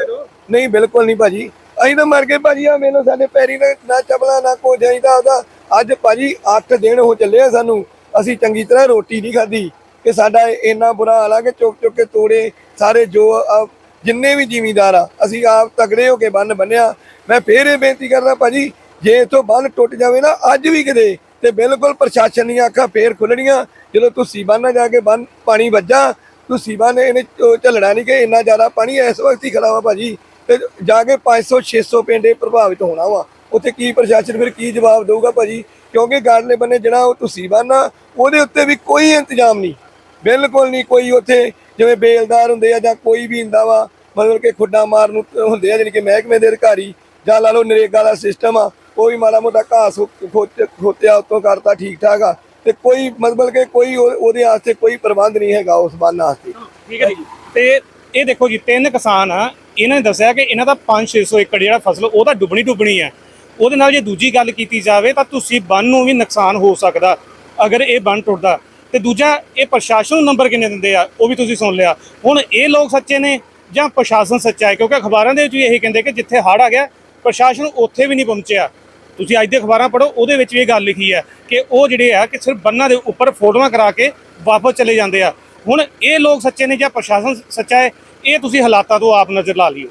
ਨਹੀਂ ਬਿਲਕੁਲ ਨਹੀਂ ਭਾਜੀ। ਅਸੀਂ ਤਾਂ ਮਰ ਗਏ ਭਾਜੀ ਆ ਮੈਨੂੰ ਸਾਡੇ ਪੈਰੀ ਨਾ ਨਾ ਚਪਲਾ ਨਾ ਕੋ ਜਾਈਦਾ ਉਹਦਾ ਅੱਜ ਭਾਜੀ 8 ਦਿਨ ਹੋ ਚੱਲੇ ਆ ਸਾਨੂੰ। ਅਸੀਂ ਚੰਗੀ ਤਰ੍ਹਾਂ ਰੋਟੀ ਨਹੀਂ ਖਾਧੀ ਕਿ ਸਾਡਾ ਇੰਨਾ ਬੁਰਾ ਹਾਲ ਆ ਕਿ ਚੁੱਕ ਚੁੱਕ ਕੇ ਤੋੜੇ ਸਾਰੇ ਜੋ ਜਿੰਨੇ ਵੀ ਜ਼ਿਮੀਂਦਾਰ ਆ ਅਸੀਂ ਆਪ ਤਗੜੇ ਹੋ ਕੇ ਬੰਨ ਬੰਨਿਆ। ਮੈਂ ਫੇਰ ਇਹ ਬੇਨਤੀ ਕਰਦਾ ਭਾਜੀ ਜੇ ਇਥੋਂ ਬੰਨ ਟੁੱਟ ਜਾਵੇ ਨਾ ਅੱਜ ਵੀ ਕਿਤੇ ਤੇ ਬਿਲਕੁਲ ਪ੍ਰਸ਼ਾਸਨ ਦੀਆਂ ਅੱਖਾਂ ਫੇਰ ਖੁੱਲਣੀਆਂ ਜਦੋਂ ਤੁਸੀਂ ਬੰਨ ਜਾ ਕੇ ਬੰਨ ਪਾਣੀ ਵੱਜਾ ਤੁਸੀਂ ਬੰਨ ਇਹਨੇ ਝੱਲਣਾ ਨਹੀਂ ਕਿ ਇੰਨਾ ਜ਼ਿਆਦਾ ਪਾਣੀ ਇਸ ਵਕਤ ਹੀ ਖੜਾ ਵਾ ਭਾਜੀ। ਤੇ ਜਾ ਕੇ 500 600 ਪਿੰਡ ਇਹ ਪ੍ਰਭਾਵਿਤ ਹੋਣਾ ਵਾ। ਉੱਥੇ ਕੀ ਪ੍ਰਸ਼ਾਸਨ ਫਿਰ ਕੀ ਜਵਾਬ ਦੇਊਗਾ ਭਾਜੀ? ਕਿਉਂਕਿ ਗਾਰਡਲੇ ਬੰਨੇ ਜਿਹੜਾ ਉਹ ਤੁਸੀਂ ਬੰਨ ਆ ਉਹਦੇ ਉੱਤੇ ਵੀ ਕੋਈ ਇੰਤਜ਼ਾਮ ਨਹੀਂ ਬਿਲਕੁਲ ਨਹੀਂ ਕੋਈ ਉੱਥੇ ਜਿਵੇਂ ਬੇਲਦਾਰ ਹੁੰਦੇ ਆ ਜਾਂ ਕੋਈ ਵੀ ਹੁੰਦਾ ਵਾ, ਮਤਲਬ ਕਿ ਖੁੱਡਾ ਮਾਰਨ ਹੁੰਦੇ ਆ, ਜਾਣੀ ਕਿ ਮਹਿਕਮੇ ਦੇ ਅਧਿਕਾਰੀ ਜਾਂ ਲਾ ਲਓ ਨਰੇਗਾ ਦਾ ਸਿਸਟਮ ਆ ਕੋਈ ਮਾੜਾ ਮੋਟਾ ਘਾਸ ਖੋਤ- ਖੋਤਿਆ ਉਤੋਂ ਕਰਤਾ ਠੀਕ ਠਾਕ ਆ। ਤੇ ਕੋਈ ਮਤਲਬ ਕਿ ਕੋਈ ਉਹਦੇ ਵਾਸਤੇ ਕੋਈ ਪ੍ਰਬੰਧ ਨਹੀਂ ਹੈਗਾ ਉਸ ਬੰਨ ਵਾਸਤੇ ਠੀਕ ਹੈ ਜੀ। ਤੇ ਇਹ ਦੇਖੋ ਜੀ, ਤਿੰਨ ਕਿਸਾਨ ਆ, ਇਹਨਾਂ ਨੇ ਦੱਸਿਆ ਕਿ ਇਹਨਾਂ ਦਾ 5-600 ਏਕੜ ਜਿਹੜਾ ਫਸਲ, ਉਹ ਤਾਂ ਡੁੱਬਣੀ ਡੁੱਬਣੀ ਹੈ ਉਹਦੇ ਨਾਲ ਜੇ ਦੂਜੀ ਗੱਲ ਕੀਤੀ ਜਾਵੇ, ਤਾਂ ਤੁਸੀਂ ਬੰਨ ਨੂੰ ਵੀ ਨੁਕਸਾਨ ਹੋ ਸਕਦਾ, ਅਗਰ ਇਹ ਬੰਨ ਟੁੱਟਦਾ। ਤੇ ਦੂਜਾ, ਇਹ ਪ੍ਰਸ਼ਾਸਨ ਨੂੰ ਨੰਬਰ ਕਿੰਨੇ ਦਿੰਦੇ ਆ, ਉਹ ਵੀ ਤੁਸੀਂ ਸੁਣ ਲਿਆ। ਹੁਣ ਇਹ ਲੋਕ ਸੱਚੇ ਨੇ ਜਾਂ ਪ੍ਰਸ਼ਾਸਨ ਸੱਚਾ ਹੈ? ਕਿਉਂਕਿ ਅਖਬਾਰਾਂ ਦੇ ਵਿੱਚ ਵੀ ਇਹੀ ਕਹਿੰਦੇ ਕਿ ਜਿੱਥੇ ਹੜ੍ਹ ਆ ਗਿਆ, ਪ੍ਰਸ਼ਾਸਨ ਉੱਥੇ ਵੀ ਨਹੀਂ ਪਹੁੰਚਿਆ। ਤੁਸੀਂ ਅੱਜ ਦੇ ਅਖਬਾਰਾਂ ਪੜ੍ਹੋ, ਉਹਦੇ ਵਿੱਚ ਵੀ ਇਹ ਗੱਲ ਲਿਖੀ ਹੈ ਕਿ ਉਹ ਜਿਹੜੇ ਆ ਕਿ ਸਿਰਫ ਬੰਨਾਂ ਦੇ ਉੱਪਰ ਫੋਟੋਆਂ ਕਰਾ ਕੇ ਵਾਪਸ ਚਲੇ ਜਾਂਦੇ ਆ। ਹੁਣ ਇਹ ਲੋਕ ਸੱਚੇ ਨੇ ਜਾਂ ਪ੍ਰਸ਼ਾਸਨ ਸੱਚਾ ਹੈ, ਇਹ ਤੁਸੀਂ ਹਾਲਾਤਾਂ ਤੋਂ ਆਪ ਨਜ਼ਰ ਲਾ ਲਿਓ।